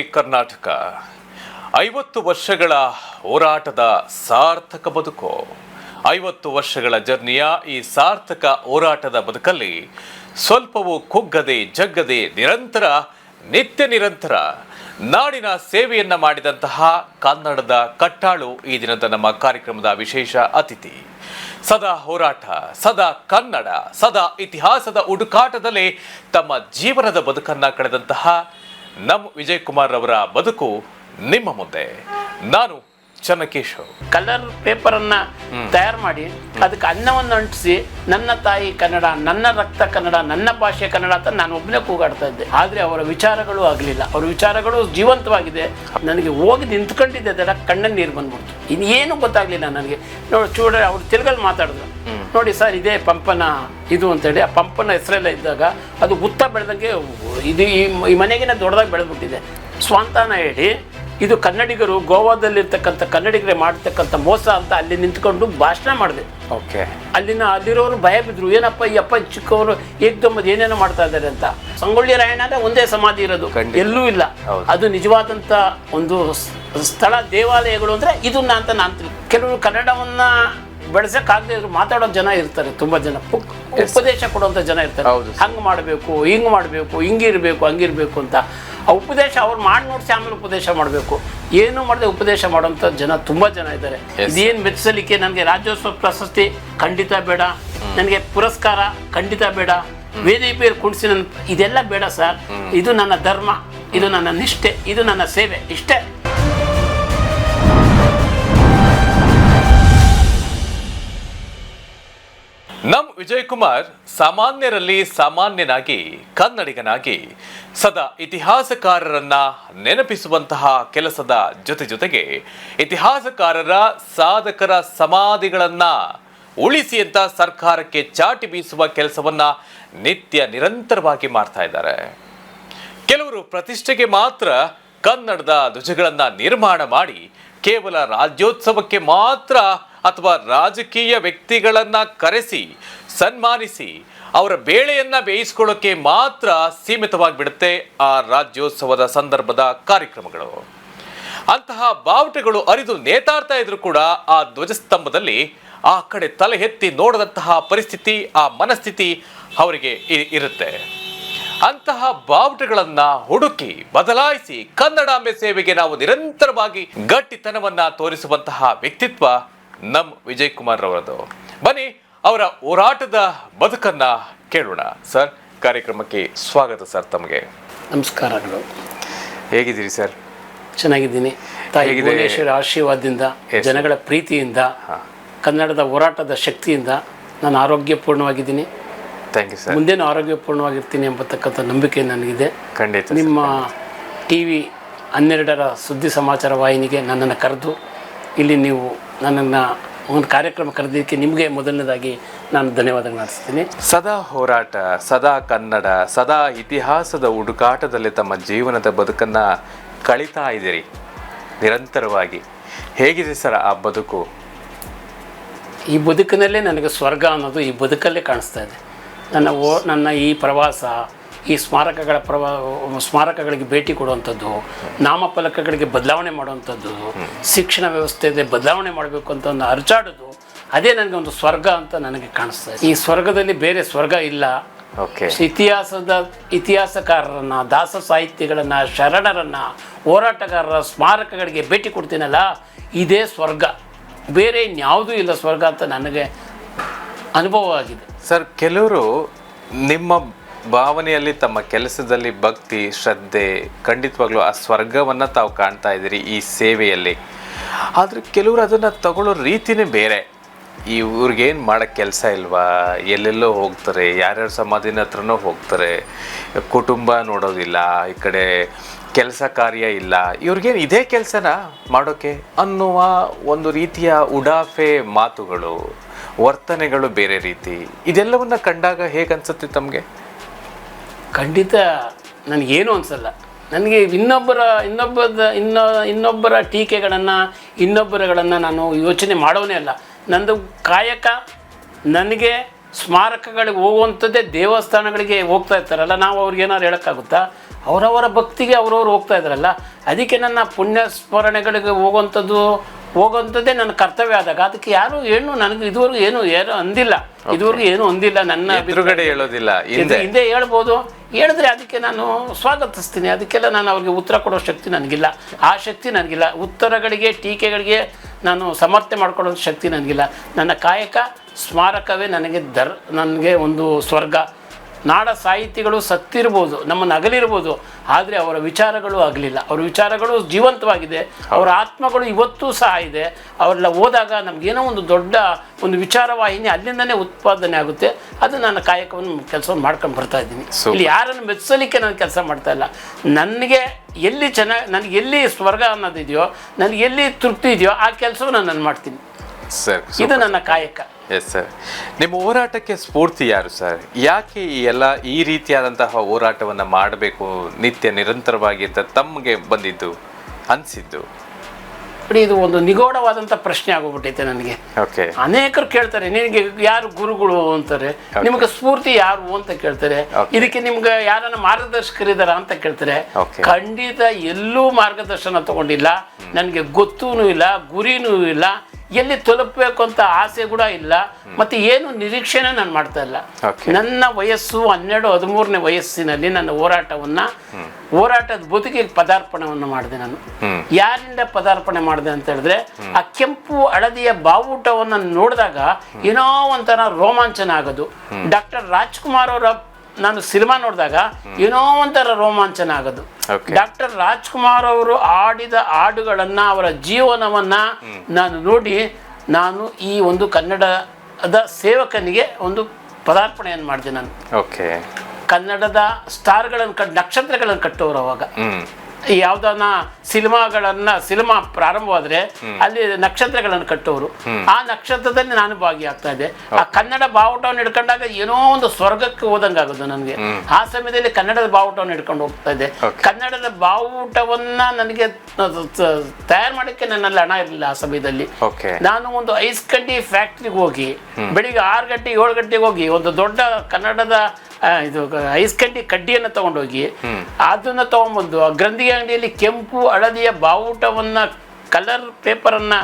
ಕರ್ನಾಟಕ. ಐವತ್ತು ವರ್ಷಗಳ ಹೋರಾಟದ ಸಾರ್ಥಕ ಬದುಕು. ಐವತ್ತು ವರ್ಷಗಳ ಜರ್ನಿಯ ಈ ಸಾರ್ಥಕ ಹೋರಾಟದ ಬದುಕಲ್ಲಿ ಸ್ವಲ್ಪವೂ ಕುಗ್ಗದೆ ಜಗ್ಗದೆ ನಿರಂತರ, ನಿತ್ಯ ನಿರಂತರ ನಾಡಿನ ಸೇವೆಯನ್ನ ಮಾಡಿದಂತಹ ಕನ್ನಡದ ಕಟ್ಟಾಳು ಈ ದಿನದ ನಮ್ಮ ಕಾರ್ಯಕ್ರಮದ ವಿಶೇಷ ಅತಿಥಿ. ಸದಾ ಹೋರಾಟ, ಸದಾ ಕನ್ನಡ, ಸದಾ ಇತಿಹಾಸದ ಹುಡುಕಾಟದಲ್ಲಿ ತಮ್ಮ ಜೀವನದ ಬದುಕನ್ನ ಕಳೆದಂತಹ ನಮ್ ವಿಜಯ್ ಕುಮಾರ್ ಅವರ ಬದುಕು ನಿಮ್ಮ ಮುಂದೆ. ನಾನು ಚನ್ನಕೇಶವ್ ಕಲರ್ ಪೇಪರನ್ನು ತಯಾರು ಮಾಡಿ ಅದಕ್ಕೆ ಅನ್ನವನ್ನು ಅಂಟಿಸಿ ನನ್ನ ತಾಯಿ ಕನ್ನಡ ನನ್ನ ರಕ್ತ ಕನ್ನಡ ನನ್ನ ಭಾಷೆ ಕನ್ನಡ ಅಂತ ನಾನು ಒಬ್ಬನೇ ಕೂಗಾಡ್ತಾ ಇದ್ದೆ. ಆದರೆ ಅವರ ವಿಚಾರಗಳು ಆಗಲಿಲ್ಲ. ಅವರ ವಿಚಾರಗಳು ಜೀವಂತವಾಗಿದೆ ನನಗೆ ಹೋಗಿ ನಿಂತ್ಕೊಂಡಿದ್ದೆ ಅದರ ಕಣ್ಣಲ್ಲಿ ನೀರು ಬಂದ್ಬಿಡ್ತು. ಇನ್ನೇನು ಗೊತ್ತಾಗ್ಲಿಲ್ಲ ನನಗೆ. ನೋಡಿ ಚೂಡ ಅವ್ರು ತಿರುಗಲ್ಲಿ ಮಾತಾಡಿದ್ರು. ನೋಡಿ ಸರ್ ಇದೇ ಪಂಪನ ಇದು ಅಂತೇಳಿ ಆ ಪಂಪನ ಹೆಸರೆಲ್ಲ ಇದ್ದಾಗ ಅದು ಗುತ್ತ ಬೆಳೆದಂಗೆ ಇದು ಈ ಮನೆಗಿನ ದೊಡ್ಡದಾಗಿ ಬೆಳೆದ್ಬಿಟ್ಟಿದೆ. ಸ್ವಂತಾನ ಹೇಳಿ ಇದು ಕನ್ನಡಿಗರು ಗೋವಾದಲ್ಲಿರ್ತಕ್ಕಂಥ ಕನ್ನಡಿಗರೇ ಮಾಡ್ತಕ್ಕಂಥ ಮೋಸ ಅಂತ ಅಲ್ಲಿ ನಿಂತ್ಕೊಂಡು ಭಾಷಣ ಮಾಡಿದೆ. ಓಕೆ. ಅಲ್ಲಿನ ಅಲ್ಲಿರೋರು ಭಯ ಬಿದ್ದರು ಏನಪ್ಪ ಈ ಅಪ್ಪ ಚಿಕ್ಕವರು ಏಕದಮ್ಮದ ಏನೇನೋ ಮಾಡ್ತಾ ಇದ್ದಾರೆ ಅಂತ. ಸಂಗೊಳ್ಳಿ ರಾಯಣ್ಣನ ಒಂದೇ ಸಮಾಧಿ ಇರೋದು. ಎಲ್ಲೂ ಇಲ್ಲ. ಅದು ನಿಜವಾದಂಥ ಒಂದು ಸ್ಥಳ ದೇವಾಲಯಗಳು ಅಂದರೆ ಇದನ್ನ ಅಂತ ನಾನು ಕೆಲವರು ಕನ್ನಡವನ್ನ ಬೆಳೆಸಕ್ಕಾಗದೇ ಇದ್ರು ಮಾತಾಡೋ ಜನ ಇರ್ತಾರೆ ತುಂಬಾ ಜನ. ಉಪ್- ಉಪದೇಶ ಕೊಡುವಂಥ ಜನ ಇರ್ತಾರೆ. ಹಂಗ್ ಮಾಡಬೇಕು ಹಿಂಗೆ ಮಾಡಬೇಕು ಹಿಂಗಿರ್ಬೇಕು ಹಂಗಿರ್ಬೇಕು ಅಂತ. ಆ ಉಪದೇಶ ಅವ್ರು ಮಾಡಿ ನೋಡಿಸಿ ಆಮೇಲೆ ಉಪದೇಶ ಮಾಡಬೇಕು. ಏನು ಮಾಡದೆ ಉಪದೇಶ ಮಾಡೋಂಥ ಜನ ತುಂಬಾ ಜನ ಇದ್ದಾರೆ. ಇದೇನ್ ಮೆಚ್ಚಲಿಕ್ಕೆ ನನಗೆ ರಾಜ್ಯೋತ್ಸವ ಪ್ರಶಸ್ತಿ ಖಂಡಿತ ಬೇಡ. ನನಗೆ ಪುರಸ್ಕಾರ ಖಂಡಿತ ಬೇಡ. ವೇದಿಕೆ ಕುಣಿಸಿ ನನ್ನ ಇದೆಲ್ಲ ಬೇಡ ಸರ್. ಇದು ನನ್ನ ಧರ್ಮ. ಇದು ನನ್ನ ನಿಷ್ಠೆ. ಇದು ನನ್ನ ಸೇವೆ. ಇಷ್ಟೇ. ನಮ್ ವಿಜಯ್ ಕುಮಾರ್ ಸಾಮಾನ್ಯರಲ್ಲಿ ಸಾಮಾನ್ಯನಾಗಿ, ಕನ್ನಡಿಗನಾಗಿ, ಸದಾ ಇತಿಹಾಸಕಾರರನ್ನ ನೆನಪಿಸುವಂತಹ ಕೆಲಸದ ಜೊತೆ ಜೊತೆಗೆ ಇತಿಹಾಸಕಾರರ ಸಾಧಕರ ಸಮಾಧಿಗಳನ್ನ ಉಳಿಸಿ ಅಂತ ಸರ್ಕಾರಕ್ಕೆ ಚಾಟಿ ಬೀಸುವ ಕೆಲಸವನ್ನ ನಿತ್ಯ ನಿರಂತರವಾಗಿ ಮಾಡ್ತಾ ಇದ್ದಾರೆ. ಕೆಲವರು ಪ್ರತಿಷ್ಠೆಗೆ ಮಾತ್ರ ಕನ್ನಡದ ಧ್ವಜಗಳನ್ನ ನಿರ್ಮಾಣ ಮಾಡಿ ಕೇವಲ ರಾಜ್ಯೋತ್ಸವಕ್ಕೆ ಮಾತ್ರ ಅಥವಾ ರಾಜಕೀಯ ವ್ಯಕ್ತಿಗಳನ್ನು ಕರೆಸಿ, ಸನ್ಮಾನಿಸಿ, ಅವರ ಬೇಳೆಯನ್ನ ಬೇಯಿಸ್ಕೊಳ್ಳೋಕೆ ಮಾತ್ರ ಸೀಮಿತವಾಗಿ ಬಿಡುತ್ತೆ ಆ ರಾಜ್ಯೋತ್ಸವದ ಸಂದರ್ಭದ ಕಾರ್ಯಕ್ರಮಗಳು. ಅಂತಹ ಬಾವುಟಗಳು ಅರಿದು ನೇತಾಡ್ತಾ ಇದ್ರು ಕೂಡ ಆ ಧ್ವಜಸ್ತಂಭದಲ್ಲಿ ಆ ಕಡೆ ತಲೆ ಎತ್ತಿ ನೋಡದಂತಹ ಪರಿಸ್ಥಿತಿ, ಆ ಮನಸ್ಥಿತಿ ಅವರಿಗೆ ಇರುತ್ತೆ. ಅಂತಹ ಬಾವುಟಗಳನ್ನು ಹುಡುಕಿ, ಬದಲಾಯಿಸಿ ಕನ್ನಡಾಂಬೆ ಸೇವೆಗೆ ನಾವು ನಿರಂತರವಾಗಿ ಗಟ್ಟಿತನವನ್ನ ತೋರಿಸುವಂತಹ ವ್ಯಕ್ತಿತ್ವ ನಮ್ ವಿಜಯ್ ಕುಮಾರ್ ಅವರದು ಬನ್ನಿ ಅವರ ಹೋರಾಟದ ಬದುಕನ್ನ ಕೇಳೋಣ. ಸರ್ ಕಾರ್ಯಕ್ರಮಕ್ಕೆ ಸ್ವಾಗತ ಸರ್ ತಮಗೆ. ನಮಸ್ಕಾರಗಳು ಹೇಗಿದ್ದೀರಿ ಸರ್? ಚೆನ್ನಾಗಿದ್ದೀನಿ. ತಾಯಿ ಭುವನೇಶ್ವರ ಆಶೀರ್ವಾದದಿಂದ. ಜನಗಳ ಪ್ರೀತಿಯಿಂದ ಕನ್ನಡದ ಹೋರಾಟದ ಶಕ್ತಿಯಿಂದ ನಾನು ಆರೋಗ್ಯಪೂರ್ಣವಾಗಿದ್ದೀನಿ. ಥ್ಯಾಂಕ್ ಯು ಸರ್ ಮುಂದೇನು ಆರೋಗ್ಯಪೂರ್ಣವಾಗಿರ್ತೀನಿ ಎಂಬತಕ್ಕಂಥ ನಂಬಿಕೆ ನನಗಿದೆ. ಖಂಡಿತ ನಿಮ್ಮ ಟಿ ವಿ ಹನ್ನೆರಡರ ಸುದ್ದಿ ಸಮಾಚಾರ ವಾಹಿನಿಗೆ ನನ್ನನ್ನು ಕರೆದು ಇಲ್ಲಿ ನೀವು ನನ್ನನ್ನು ಒಂದು ಕಾರ್ಯಕ್ರಮ ಕರೆದಿದ್ದಕ್ಕೆ ನಿಮಗೆ ಮೊದಲನೇದಾಗಿ ನಾನು ಧನ್ಯವಾದಗಳು ನಡೆಸ್ತೀನಿ ಸದಾ ಹೋರಾಟ ಸದಾ ಕನ್ನಡ ಸದಾ ಇತಿಹಾಸದ ಹುಡುಕಾಟದಲ್ಲಿ ತಮ್ಮ ಜೀವನದ ಬದುಕನ್ನು ಕಳೀತಾ ಇದ್ದೀರಿ. ನಿರಂತರವಾಗಿ. ಹೇಗಿದೆ ಸರ್ ಆ ಬದುಕು? ಈ ಬದುಕಿನಲ್ಲೇ ನನಗೆ ಸ್ವರ್ಗ ಅನ್ನೋದು ಈ ಬದುಕಲ್ಲೇ ಕಾಣಿಸ್ತಾ ಇದೆ. ನನ್ನ ಓ ನನ್ನ ಈ ಪ್ರವಾಸ ಈ ಸ್ಮಾರಕಗಳ ಪ್ರವಾ ಸ್ಮಾರಕಗಳಿಗೆ ಭೇಟಿ ಕೊಡುವಂಥದ್ದು ನಾಮಫಲಕಗಳಿಗೆ ಬದಲಾವಣೆ ಮಾಡುವಂಥದ್ದು ಶಿಕ್ಷಣ ವ್ಯವಸ್ಥೆಯಲ್ಲಿ ಬದಲಾವಣೆ ಮಾಡಬೇಕು ಅಂತ ಒಂದು ಅರ್ಚಾಡೋದು ಅದೇ ನನಗೆ ಒಂದು ಸ್ವರ್ಗ ಅಂತ ನನಗೆ ಕಾಣಿಸ್ತದೆ ಈ ಸ್ವರ್ಗದಲ್ಲಿ ಬೇರೆ ಸ್ವರ್ಗ ಇಲ್ಲ. ಓಕೆ ಇತಿಹಾಸದ ಇತಿಹಾಸಕಾರರನ್ನ ದಾಸ ಸಾಹಿತ್ಯಗಳನ್ನ ಶರಣರನ್ನ ಹೋರಾಟಗಾರರ ಸ್ಮಾರಕಗಳಿಗೆ ಭೇಟಿ ಕೊಡ್ತೀನಲ್ಲ ಇದೇ ಸ್ವರ್ಗ. ಬೇರೆ ಇನ್ಯಾವುದೂ ಇಲ್ಲ ಸ್ವರ್ಗ ಅಂತ ನನಗೆ ಅನುಭವ ಆಗಿದೆ ಸರ್ ಕೆಲವರು ನಿಮ್ಮ ಭಾವನೆಯಲ್ಲಿ ತಮ್ಮ ಕೆಲಸದಲ್ಲಿ ಭಕ್ತಿ, ಶ್ರದ್ಧೆ, ಖಂಡಿತವಾಗ್ಲೂ ಆ ಸ್ವರ್ಗವನ್ನು ತಾವು ಕಾಣ್ತಾ ಇದ್ದೀರಿ ಈ ಸೇವೆಯಲ್ಲಿ. ಆದರೆ ಕೆಲವರು ಅದನ್ನು ತಗೊಳ್ಳೋ ರೀತಿನೇ ಬೇರೆ. ಇವ್ರಿಗೇನು ಮಾಡೋಕ್ಕೆ ಕೆಲಸ ಇಲ್ವಾ? ಎಲ್ಲೆಲ್ಲೋ ಹೋಗ್ತಾರೆ, ಯಾರ್ಯಾರ ಸಮಾಧಿನ ಹತ್ರನೋ ಹೋಗ್ತಾರೆ, ಕುಟುಂಬ ನೋಡೋದಿಲ್ಲ, ಈ ಕಡೆ ಕೆಲಸ ಕಾರ್ಯ ಇಲ್ಲ. ಇವ್ರಿಗೇನು ಇದೇ ಕೆಲಸನ ಮಾಡೋಕೆ ಅನ್ನುವ ಒಂದು ರೀತಿಯ ಉಡಾಫೆ ಮಾತುಗಳು, ವರ್ತನೆಗಳು ಬೇರೆ ರೀತಿ. ಇದೆಲ್ಲವನ್ನು ಕಂಡಾಗ ಹೇಗನ್ಸುತ್ತೆ ತಮಗೆ? ಖಂಡಿತ ನನಗೇನು ಅನಿಸಲ್ಲ. ನನಗೆ ಇನ್ನೊಬ್ಬರ, ಇನ್ನೊಬ್ಬದ, ಇನ್ನೊ, ಇನ್ನೊಬ್ಬರ ಟೀಕೆಗಳನ್ನು, ಇನ್ನೊಬ್ಬರಗಳನ್ನು ನಾನು ಯೋಚನೆ ಮಾಡೋನೇ ಅಲ್ಲ. ನಂದು ಕಾಯಕ ನನಗೆ ಸ್ಮಾರಕಗಳಿಗೆ ಹೋಗುವಂಥದ್ದೇ ದೇವಸ್ಥಾನಗಳಿಗೆ ಹೋಗ್ತಾ ಇರ್ತಾರಲ್ಲ, ನಾವು ಅವ್ರಿಗೆ ಏನಾದ್ರು ಹೇಳೋಕ್ಕಾಗುತ್ತಾ? ಅವರವರ ಭಕ್ತಿಗೆ ಅವರವ್ರು ಹೋಗ್ತಾ ಇದ್ರಲ್ಲ ಅದಕ್ಕೆ ನನ್ನ ಪುಣ್ಯ ಸ್ಮರಣೆಗಳಿಗೆ ಹೋಗುವಂಥದ್ದು ಹೋಗುವಂಥದ್ದೇ ನನ್ನ ಕರ್ತವ್ಯ ಆದಾಗ. ಅದಕ್ಕೆ ಯಾರು ಏನು ನನಗೆ ಇದುವರೆಗೂ ಏನು ಏನು ಅಂದಿಲ್ಲ. ಇದುವರೆಗೂ ಏನು ಅಂದಿಲ್ಲ ನನ್ನ. ಎದುರುಗಡೆ ಹೇಳೋದಿಲ್ಲ ಹಿಂದೆ ಹೇಳ್ಬೋದು. ಹೇಳಿದ್ರೆ ಅದಕ್ಕೆ ನಾನು ಸ್ವಾಗತಿಸ್ತೀನಿ. ಅದಕ್ಕೆಲ್ಲ ನಾನು ಅವ್ರಿಗೆ ಉತ್ತರ ಕೊಡೋ ಶಕ್ತಿ ನನಗಿಲ್ಲ. ಆ ಶಕ್ತಿ ನನಗಿಲ್ಲ. ಉತ್ತರಗಳಿಗೆ ಟೀಕೆಗಳಿಗೆ ನಾನು ಸಮರ್ಥನೆ ಮಾಡ್ಕೊಳ್ಳೋ ಶಕ್ತಿ ನನಗಿಲ್ಲ. ನನ್ನ ಕಾಯಕ ಸ್ಮಾರಕವೇ ನನಗೆ ದರ್ ನನಗೆ ಒಂದು ಸ್ವರ್ಗ. ನಾಡ ಸಾಹಿತಿಗಳು ಸತ್ತಿರ್ಬೋದು ನಮ್ಮನ್ನು ಅಗಲಿರ್ಬೋದು ಆದರೆ ಅವರ ವಿಚಾರಗಳು ಆಗಲಿಲ್ಲ. ಅವರ ವಿಚಾರಗಳು ಜೀವಂತವಾಗಿದೆ. ಅವರ ಆತ್ಮಗಳು ಇವತ್ತೂ ಸಹ ಇದೆ. ಅವರೆಲ್ಲ ಹೋದಾಗ ನಮಗೇನೋ ಒಂದು ದೊಡ್ಡ ಒಂದು ವಿಚಾರವಾಹಿನಿ ಅಲ್ಲಿಂದನೇ ಉತ್ಪಾದನೆ ಆಗುತ್ತೆ. ಅದು ನನ್ನ ಕಾಯಕವನ್ನು ಕೆಲಸವನ್ನು ಮಾಡ್ಕೊಂಡು ಬರ್ತಾ ಇದ್ದೀನಿ. ಇಲ್ಲಿ ಯಾರನ್ನು ಮೆಚ್ಚಲಿಕ್ಕೆ ನಾನು ಕೆಲಸ ಮಾಡ್ತಾ ಇಲ್ಲ. ನನಗೆ ಎಲ್ಲಿ ಚೆನ್ನಾಗಿ ನನಗೆ ಎಲ್ಲಿ ಸ್ವರ್ಗ ಅನ್ನೋದಿದೆಯೋ ನನಗೆ ಎಲ್ಲಿ ತೃಪ್ತಿ ಇದೆಯೋ ಆ ಕೆಲಸವನ್ನು ನಾನು ಮಾಡ್ತೀನಿ. ಸರ್ ಇದು ನನ್ನ ಕಾಯಕ. ಎಸ್ ಸರ್ ನಿಮ್ಮ ಹೋರಾಟಕ್ಕೆ ಸ್ಫೂರ್ತಿ ಯಾರು ಸರ್ ಯಾಕೆ ಈ ಎಲ್ಲ ಈ ರೀತಿಯಾದಂತಹ ಹೋರಾಟವನ್ನು ಮಾಡಬೇಕು ನಿತ್ಯ ನಿರಂತರವಾಗಿ ಅಂತ ತಮಗೆ ಬಂದಿದ್ದು ಅನಿಸಿದ್ದು? ಇದು ಒಂದು ನಿಗೂಢವಾದಂಥ ಪ್ರಶ್ನೆ ಆಗೋಗ್ಬಿಟ್ಟೈತೆ ನನಗೆ. ಓಕೆ ಅನೇಕರು ಕೇಳ್ತಾರೆ ನಿನಗೆ ಯಾರು ಗುರುಗಳು ಅಂತಾರೆ? ನಿಮಗೆ ಸ್ಫೂರ್ತಿ ಯಾರು ಅಂತ ಕೇಳ್ತಾರೆ. ಇದಕ್ಕೆ ನಿಮ್ಗೆ ಯಾರನ್ನ ಮಾರ್ಗದರ್ಶಕರಿದಾರ ಅಂತ ಕೇಳ್ತಾರೆ. ಖಂಡಿತ ಎಲ್ಲೂ ಮಾರ್ಗದರ್ಶನ ತಗೊಂಡಿಲ್ಲ. ನನಗೆ ಗೊತ್ತೂ ಇಲ್ಲ ಗುರಿನೂ ಇಲ್ಲ. ಎಲ್ಲಿ ತಲುಪಬೇಕು ಅಂತ ಆಸೆ ಕೂಡ ಇಲ್ಲ. ಮತ್ತೆ ಏನು ನಿರೀಕ್ಷೆನೇ ನಾನು ಮಾಡ್ತಾ ಇಲ್ಲ. ನನ್ನ ವಯಸ್ಸು ಹನ್ನೆರಡು ಹದಿಮೂರನೇ ವಯಸ್ಸಿನಲ್ಲಿ ನನ್ನ ಹೋರಾಟವನ್ನ ಹೋರಾಟದ ಬದುಕಿಗೆ ಪದಾರ್ಪಣವನ್ನು ಮಾಡಿದೆ ನಾನು. ಯಾರಿಂದ ಪದಾರ್ಪಣೆ ಮಾಡಿದೆ ಅಂತ ಹೇಳಿದ್ರೆ ಆ ಕೆಂಪು ಹಳದಿಯ ಬಾವುಟವನ್ನು ನೋಡಿದಾಗ ಏನೋ ಒಂಥರ ರೋಮಾಂಚನ ಆಗೋದು. ಡಾಕ್ಟರ್ ರಾಜ್ಕುಮಾರ್ ಅವರ ನಾನು ಸಿನಿಮಾ ನೋಡಿದಾಗ ಏನೋ ಒಂಥರ ರೋಮಾಂಚನ ಆಗೋದು. ಡಾಕ್ಟರ್ ರಾಜ್ಕುಮಾರ್ ಅವರು ಆಡಿದ ಹಾಡುಗಳನ್ನ ಅವರ ಜೀವನವನ್ನ ನಾನು ನೋಡಿ ನಾನು ಈ ಒಂದು ಕನ್ನಡದ ಸೇವಕನಿಗೆ ಒಂದು ಪದಾರ್ಪಣೆಯನ್ನು ಮಾಡಿದೆ ನಾನು. ಓಕೆ ಕನ್ನಡದ ಸ್ಟಾರ್ಗಳನ್ನು ಕಟ್ ನಕ್ಷತ್ರಗಳನ್ನು ಕಟ್ಟೋರು ಅವಾಗ. ಯಾವ್ದಾನ ಸಿನಿಮಾಗಳನ್ನ ಸಿನಿಮಾ ಪ್ರಾರಂಭವಾದ್ರೆ ಅಲ್ಲಿ ನಕ್ಷತ್ರಗಳನ್ನು ಕಟ್ಟೋರು. ಆ ನಕ್ಷತ್ರದಲ್ಲಿ ನಾನು ಭಾಗಿಯಾಗ್ತಾ ಇದ್ದೆ. ಆ ಕನ್ನಡ ಬಾವುಟವನ್ನು ಹಿಡ್ಕೊಂಡಾಗ ಏನೋ ಒಂದು ಸ್ವರ್ಗಕ್ಕೆ ಹೋದಂಗಾಗೋದು ನನಗೆ. ಆ ಸಮಯದಲ್ಲಿ ಕನ್ನಡದ ಬಾವುಟವನ್ನು ಹಿಡ್ಕೊಂಡು ಹೋಗ್ತಾ ಇದ್ದೆ. ಕನ್ನಡದ ಬಾವುಟವನ್ನ ನನಗೆ ತಯಾರು ಮಾಡಕ್ಕೆ ನನ್ನಲ್ಲಿ ಹಣ ಇರಲಿಲ್ಲ ಆ ಸಮಯದಲ್ಲಿ. ನಾನು ಒಂದು ಐಸ್ ಕಡ್ಡಿ ಫ್ಯಾಕ್ಟ್ರಿಗೆ ಹೋಗಿ ಬೆಳಿಗ್ಗೆ ಆರು ಗಂಟೆ ಏಳು ಗಂಟೆಗೆ ಹೋಗಿ ಒಂದು ದೊಡ್ಡ ಕನ್ನಡದ ಇದು ಐಸ್ ಕಡ್ಡಿ ಕಡ್ಡಿಯನ್ನು ತಗೊಂಡೋಗಿ ಅದನ್ನ ತಗೊಂಡ್ಬಂದು ಆ ಗ್ರಂಥಿಗೆ ಅಂಗಡಿಯಲ್ಲಿ ಕೆಂಪು ಹಳದಿಯ ಬಾವುಟವನ್ನ ಕಲರ್ ಪೇಪರನ್ನ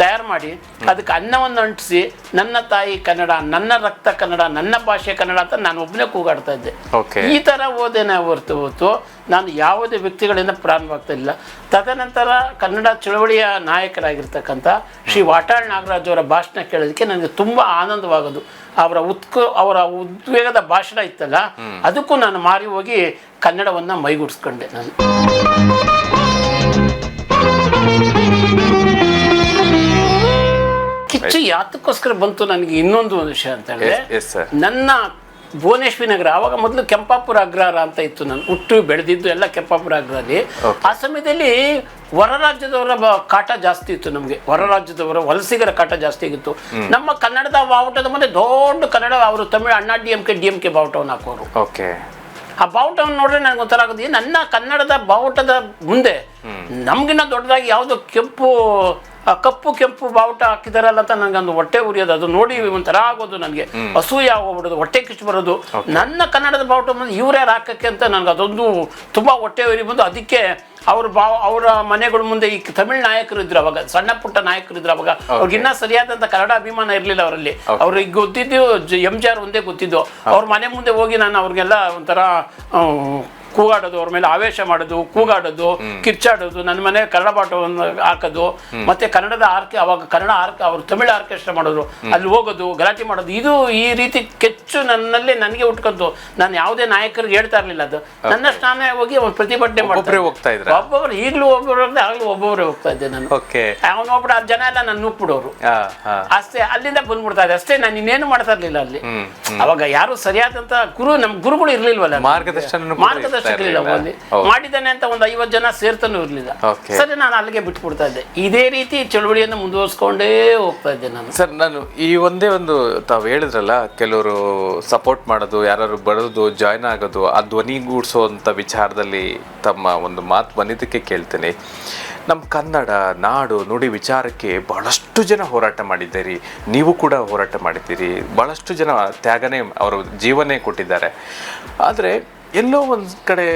ತಯಾರು ಮಾಡಿ ಅದಕ್ಕೆ ಅನ್ನವನ್ನು ಅಂಟಿಸಿ ನನ್ನ ತಾಯಿ ಕನ್ನಡ ನನ್ನ ರಕ್ತ ಕನ್ನಡ ನನ್ನ ಭಾಷೆ ಕನ್ನಡ ಅಂತ ನಾನು ಒಬ್ಬನೇ ಕೂಗಾಡ್ತಾ ಇದ್ದೆ. ಈ ತರ ಓದೇನೆ ಹೊರತು ಹೊತ್ತು ನಾನು ಯಾವುದೇ ವ್ಯಕ್ತಿಗಳಿಂದ ಪ್ರಾರಂಭವಾಗ್ತಾ ಇಲ್ಲ. ತದನಂತರ ಕನ್ನಡ ಚಳವಳಿಯ ನಾಯಕರಾಗಿರ್ತಕ್ಕಂಥ ಶ್ರೀ ವಾಟಾಳ್ ನಾಗರಾಜ್ ಅವರ ಭಾಷಣ ಕೇಳೋದಕ್ಕೆ ನನಗೆ ತುಂಬ ಆನಂದವಾಗೋದು. ಅವರ ಉತ್ಕ ಅವರ ಉದ್ವೇಗದ ಭಾಷಣ ಇತ್ತಲ್ಲ ಅದಕ್ಕೂ ನಾನು ಮಾರಿ ಹೋಗಿ ಕನ್ನಡವನ್ನು ಮೈಗೂಡಿಸ್ಕೊಂಡೆ ನಾನು. ಕಿಚ್ಚು ಯಾತಕ್ಕೋಸ್ಕರ ಬಂತು ನನಗೆ ಇನ್ನೊಂದು ವಿಷಯ ಅಂತ ಹೇಳಿದ್ರೆ ಎಸ್ ಸರ್. ನನ್ನ ಭುವನೇಶ್ವರಿ ನಗರ ಅವಾಗ ಮೊದಲು ಕೆಂಪಾಪುರ ಅಗ್ರಹಾರ ಅಂತ ಇತ್ತು ನಾನು ಹುಟ್ಟು ಬೆಳೆದಿದ್ದು ಎಲ್ಲ ಕೆಂಪಾಪುರ ಅಗ್ರಹಾರಿ ಆ ಸಮಯದಲ್ಲಿ ಹೊರ ರಾಜ್ಯದವರ ಕಾಟ ಜಾಸ್ತಿ ಇತ್ತು ನಮಗೆ. ಹೊರ ರಾಜ್ಯದವರ ವಲಸಿಗರ ಕಾಟ ಜಾಸ್ತಿ ಆಗಿತ್ತು. ನಮ್ಮ ಕನ್ನಡದ ಬಾವುಟದ ಮುಂದೆ ದೊಡ್ಡ ಕನ್ನಡ ಅವರು Tamil Anna D M K D M K ಬಾವುಟವನ್ನು ಹಾಕೋರು. ಓಕೆ. ಆ ಬಾವುಟವನ್ನು ನೋಡ್ರೆ ನನಗೆ ಒಂಥರ ಆಗೋದು ನನ್ನ ಕನ್ನಡದ ಬಾವುಟದ ಮುಂದೆ ನಮ್ಗಿನ್ನ ದೊಡ್ಡದಾಗಿ ಯಾವುದೋ ಕೆಂಪು ಆ ಕಪ್ಪು ಕೆಂಪು ಬಾವುಟ ಹಾಕಿದಾರಲ್ಲ ಅಂತ ನನಗೊಂದು ಹೊಟ್ಟೆ ಉರಿಯೋದು. ಅದು ನೋಡಿ ಒಂಥರ ಆಗೋದು ನನಗೆ. ಅಸೂಯ ಆಗೋಗ್ಬಿಡೋದು ಹೊಟ್ಟೆ ಕಿಚ್ಚು ಬರೋದು. ನನ್ನ ಕನ್ನಡದ ಬಾವುಟ ಇವ್ರು ಇವ್ರ್ಯಾರು ಹಾಕಕ್ಕೆ ಅಂತ ನನಗೆ ಅದೊಂದು ತುಂಬ ಹೊಟ್ಟೆ ಉರಿ ಬಂದು ಅದಕ್ಕೆ ಅವ್ರ ಬಾವ್ ಅವರ ಮನೆಗಳ ಮುಂದೆ ಈ ತಮಿಳ್ ನಾಯಕರು ಇದ್ರು ಅವಾಗ ಸಣ್ಣ ಪುಟ್ಟ ನಾಯಕರು ಇದ್ರು ಅವಾಗ. ಅವ್ರಿಗಿನ್ನ ಸರಿಯಾದಂತ ಕನ್ನಡ ಅಭಿಮಾನ ಇರಲಿಲ್ಲ ಅವರಲ್ಲಿ. ಅವ್ರಿಗೆ ಗೊತ್ತಿದ್ದು ಎಂ ಜಿ ಆರ್ ಒಂದೇ ಗೊತ್ತಿದ್ದು. ಅವ್ರ ಮನೆ ಮುಂದೆ ಹೋಗಿ ನಾನು ಅವ್ರಿಗೆಲ್ಲ ಒಂಥರ ಕೂಗಾಡೋದು ಅವ್ರ ಮೇಲೆ ಆವೇಶ ಮಾಡೋದು ಕೂಗಾಡೋದು ಕಿರ್ಚಾಡೋದು ನನ್ನ ಮನೆ ಕನ್ನಡ ಪಾಠವನ್ನು ಹಾಕೋದು ಮತ್ತೆ ಕನ್ನಡದ ಆರ್ಕೆ ಅವಾಗ ಕನ್ನಡ ಆರ್ಕೆ ಅವರು ತಮಿಳು ಆರ್ಕೆಸ್ಟ್ರಾ ಮಾಡೋದು ಅಲ್ಲಿ ಹೋಗೋದು ಗಲಾಟೆ ಮಾಡೋದು ಇದು ಈ ರೀತಿ ಕೆಚ್ಚು ನನ್ನಲ್ಲಿ ನನಗೆ ಉಟ್ಕೊಂಡು ನಾನು ಯಾವುದೇ ನಾಯಕರಿಗೆ ಹೇಳ್ತಾ ಇರಲಿಲ್ಲ ಅದು. ನನ್ನ ಸ್ಥಾನ ಹೋಗಿ ಅವ್ನು ಪ್ರತಿಭಟನೆ ಮಾಡಿ ಮಾಡ್ತಾರೆ. ಹೋಗ್ತಾ ಇದ್ರು? ಒಬ್ಬೊಬ್ರು ಈಗಲೂ ಒಬ್ಬರು ಆಗ್ಲೂ ಒಬ್ಬೊಬ್ಬರೇ ಹೋಗ್ತಾ ಇದ್ದೆ ನಾನು. ಓಕೆ. ಅವನು ಒಬ್ಬರು ಆ ಜನ ಎಲ್ಲ ನನ್ನ ನುಪ್ಪಿಡೋರು ಅಷ್ಟೇ ಅಲ್ಲಿಂದ ಬಂದ್ಬಿಡ್ತಾ ಇದೆ ಅಷ್ಟೇ ನಾನು ಇನ್ನೇನು ಮಾಡ್ತಾ ಇರಲಿಲ್ಲ ಅಲ್ಲಿ. ಅವಾಗ ಯಾರು ಸರಿಯಾದಂತ ಗುರು ನಮ್ ಗುರುಗಳು ಇರ್ಲಿಲ್ವಲ್ಲ ಮಾರ್ಗದರ್ಶನ ಮಾರ್ಗದರ್ಶನ ಮಾರ್ಗದರ್ಶಕರಿಲ್ಲ. ಅಲ್ಲಿ. ಮಾಡಿದ್ದಾನೆ ಅಂತ ಒಂದು ಐವತ್ತು ಜನ ಸೇರ್ತಾನೂ ಇರಲಿಲ್ಲ. ಸರಿ ನಾನು ಅಲ್ಲಿಗೆ ಬಿಟ್ಬಿಡ್ತಾ ಇದ್ದೆ. ಇದೇ ರೀತಿ ಚಳುವಳಿಯನ್ನು ಮುಂದುವರಿಸ್ಕೊಂಡೇ ಹೋಗ್ತಾ ಇದ್ದೆ ನಾನು. ಸರ್ ನಾನು ಈ ಒಂದೇ ಒಂದು ತಾವು ಹೇಳಿದ್ರಲ್ಲ ಕೆಲವರು ಸಪೋರ್ಟ್ ಮಾಡೋದು ಯಾರು ಬರೋದು ಜಾಯ್ನ್ ಆಗೋದು ಆ ಧ್ವನಿಗೂಡಿಸೋವಂಥ ವಿಚಾರದಲ್ಲಿ ತಮ್ಮ ಒಂದು ಮಾತು ಬಂದಿದ್ದಕ್ಕೆ ಕೇಳ್ತೇನೆ. ನಮ್ಮ ಕನ್ನಡ ನಾಡು ನುಡಿ ವಿಚಾರಕ್ಕೆ ಬಹಳಷ್ಟು ಜನ ಹೋರಾಟ ಮಾಡಿದ್ದೀರಿ. ನೀವು ಕೂಡ ಹೋರಾಟ ಮಾಡಿದ್ದೀರಿ. ಬಹಳಷ್ಟು ಜನ ತ್ಯಾಗನೇ ಅವರು ಜೀವನೇ ಕೊಟ್ಟಿದ್ದಾರೆ. ಆದರೆ ಎಲ್ಲೋ ಒಂದು ಕಡೆ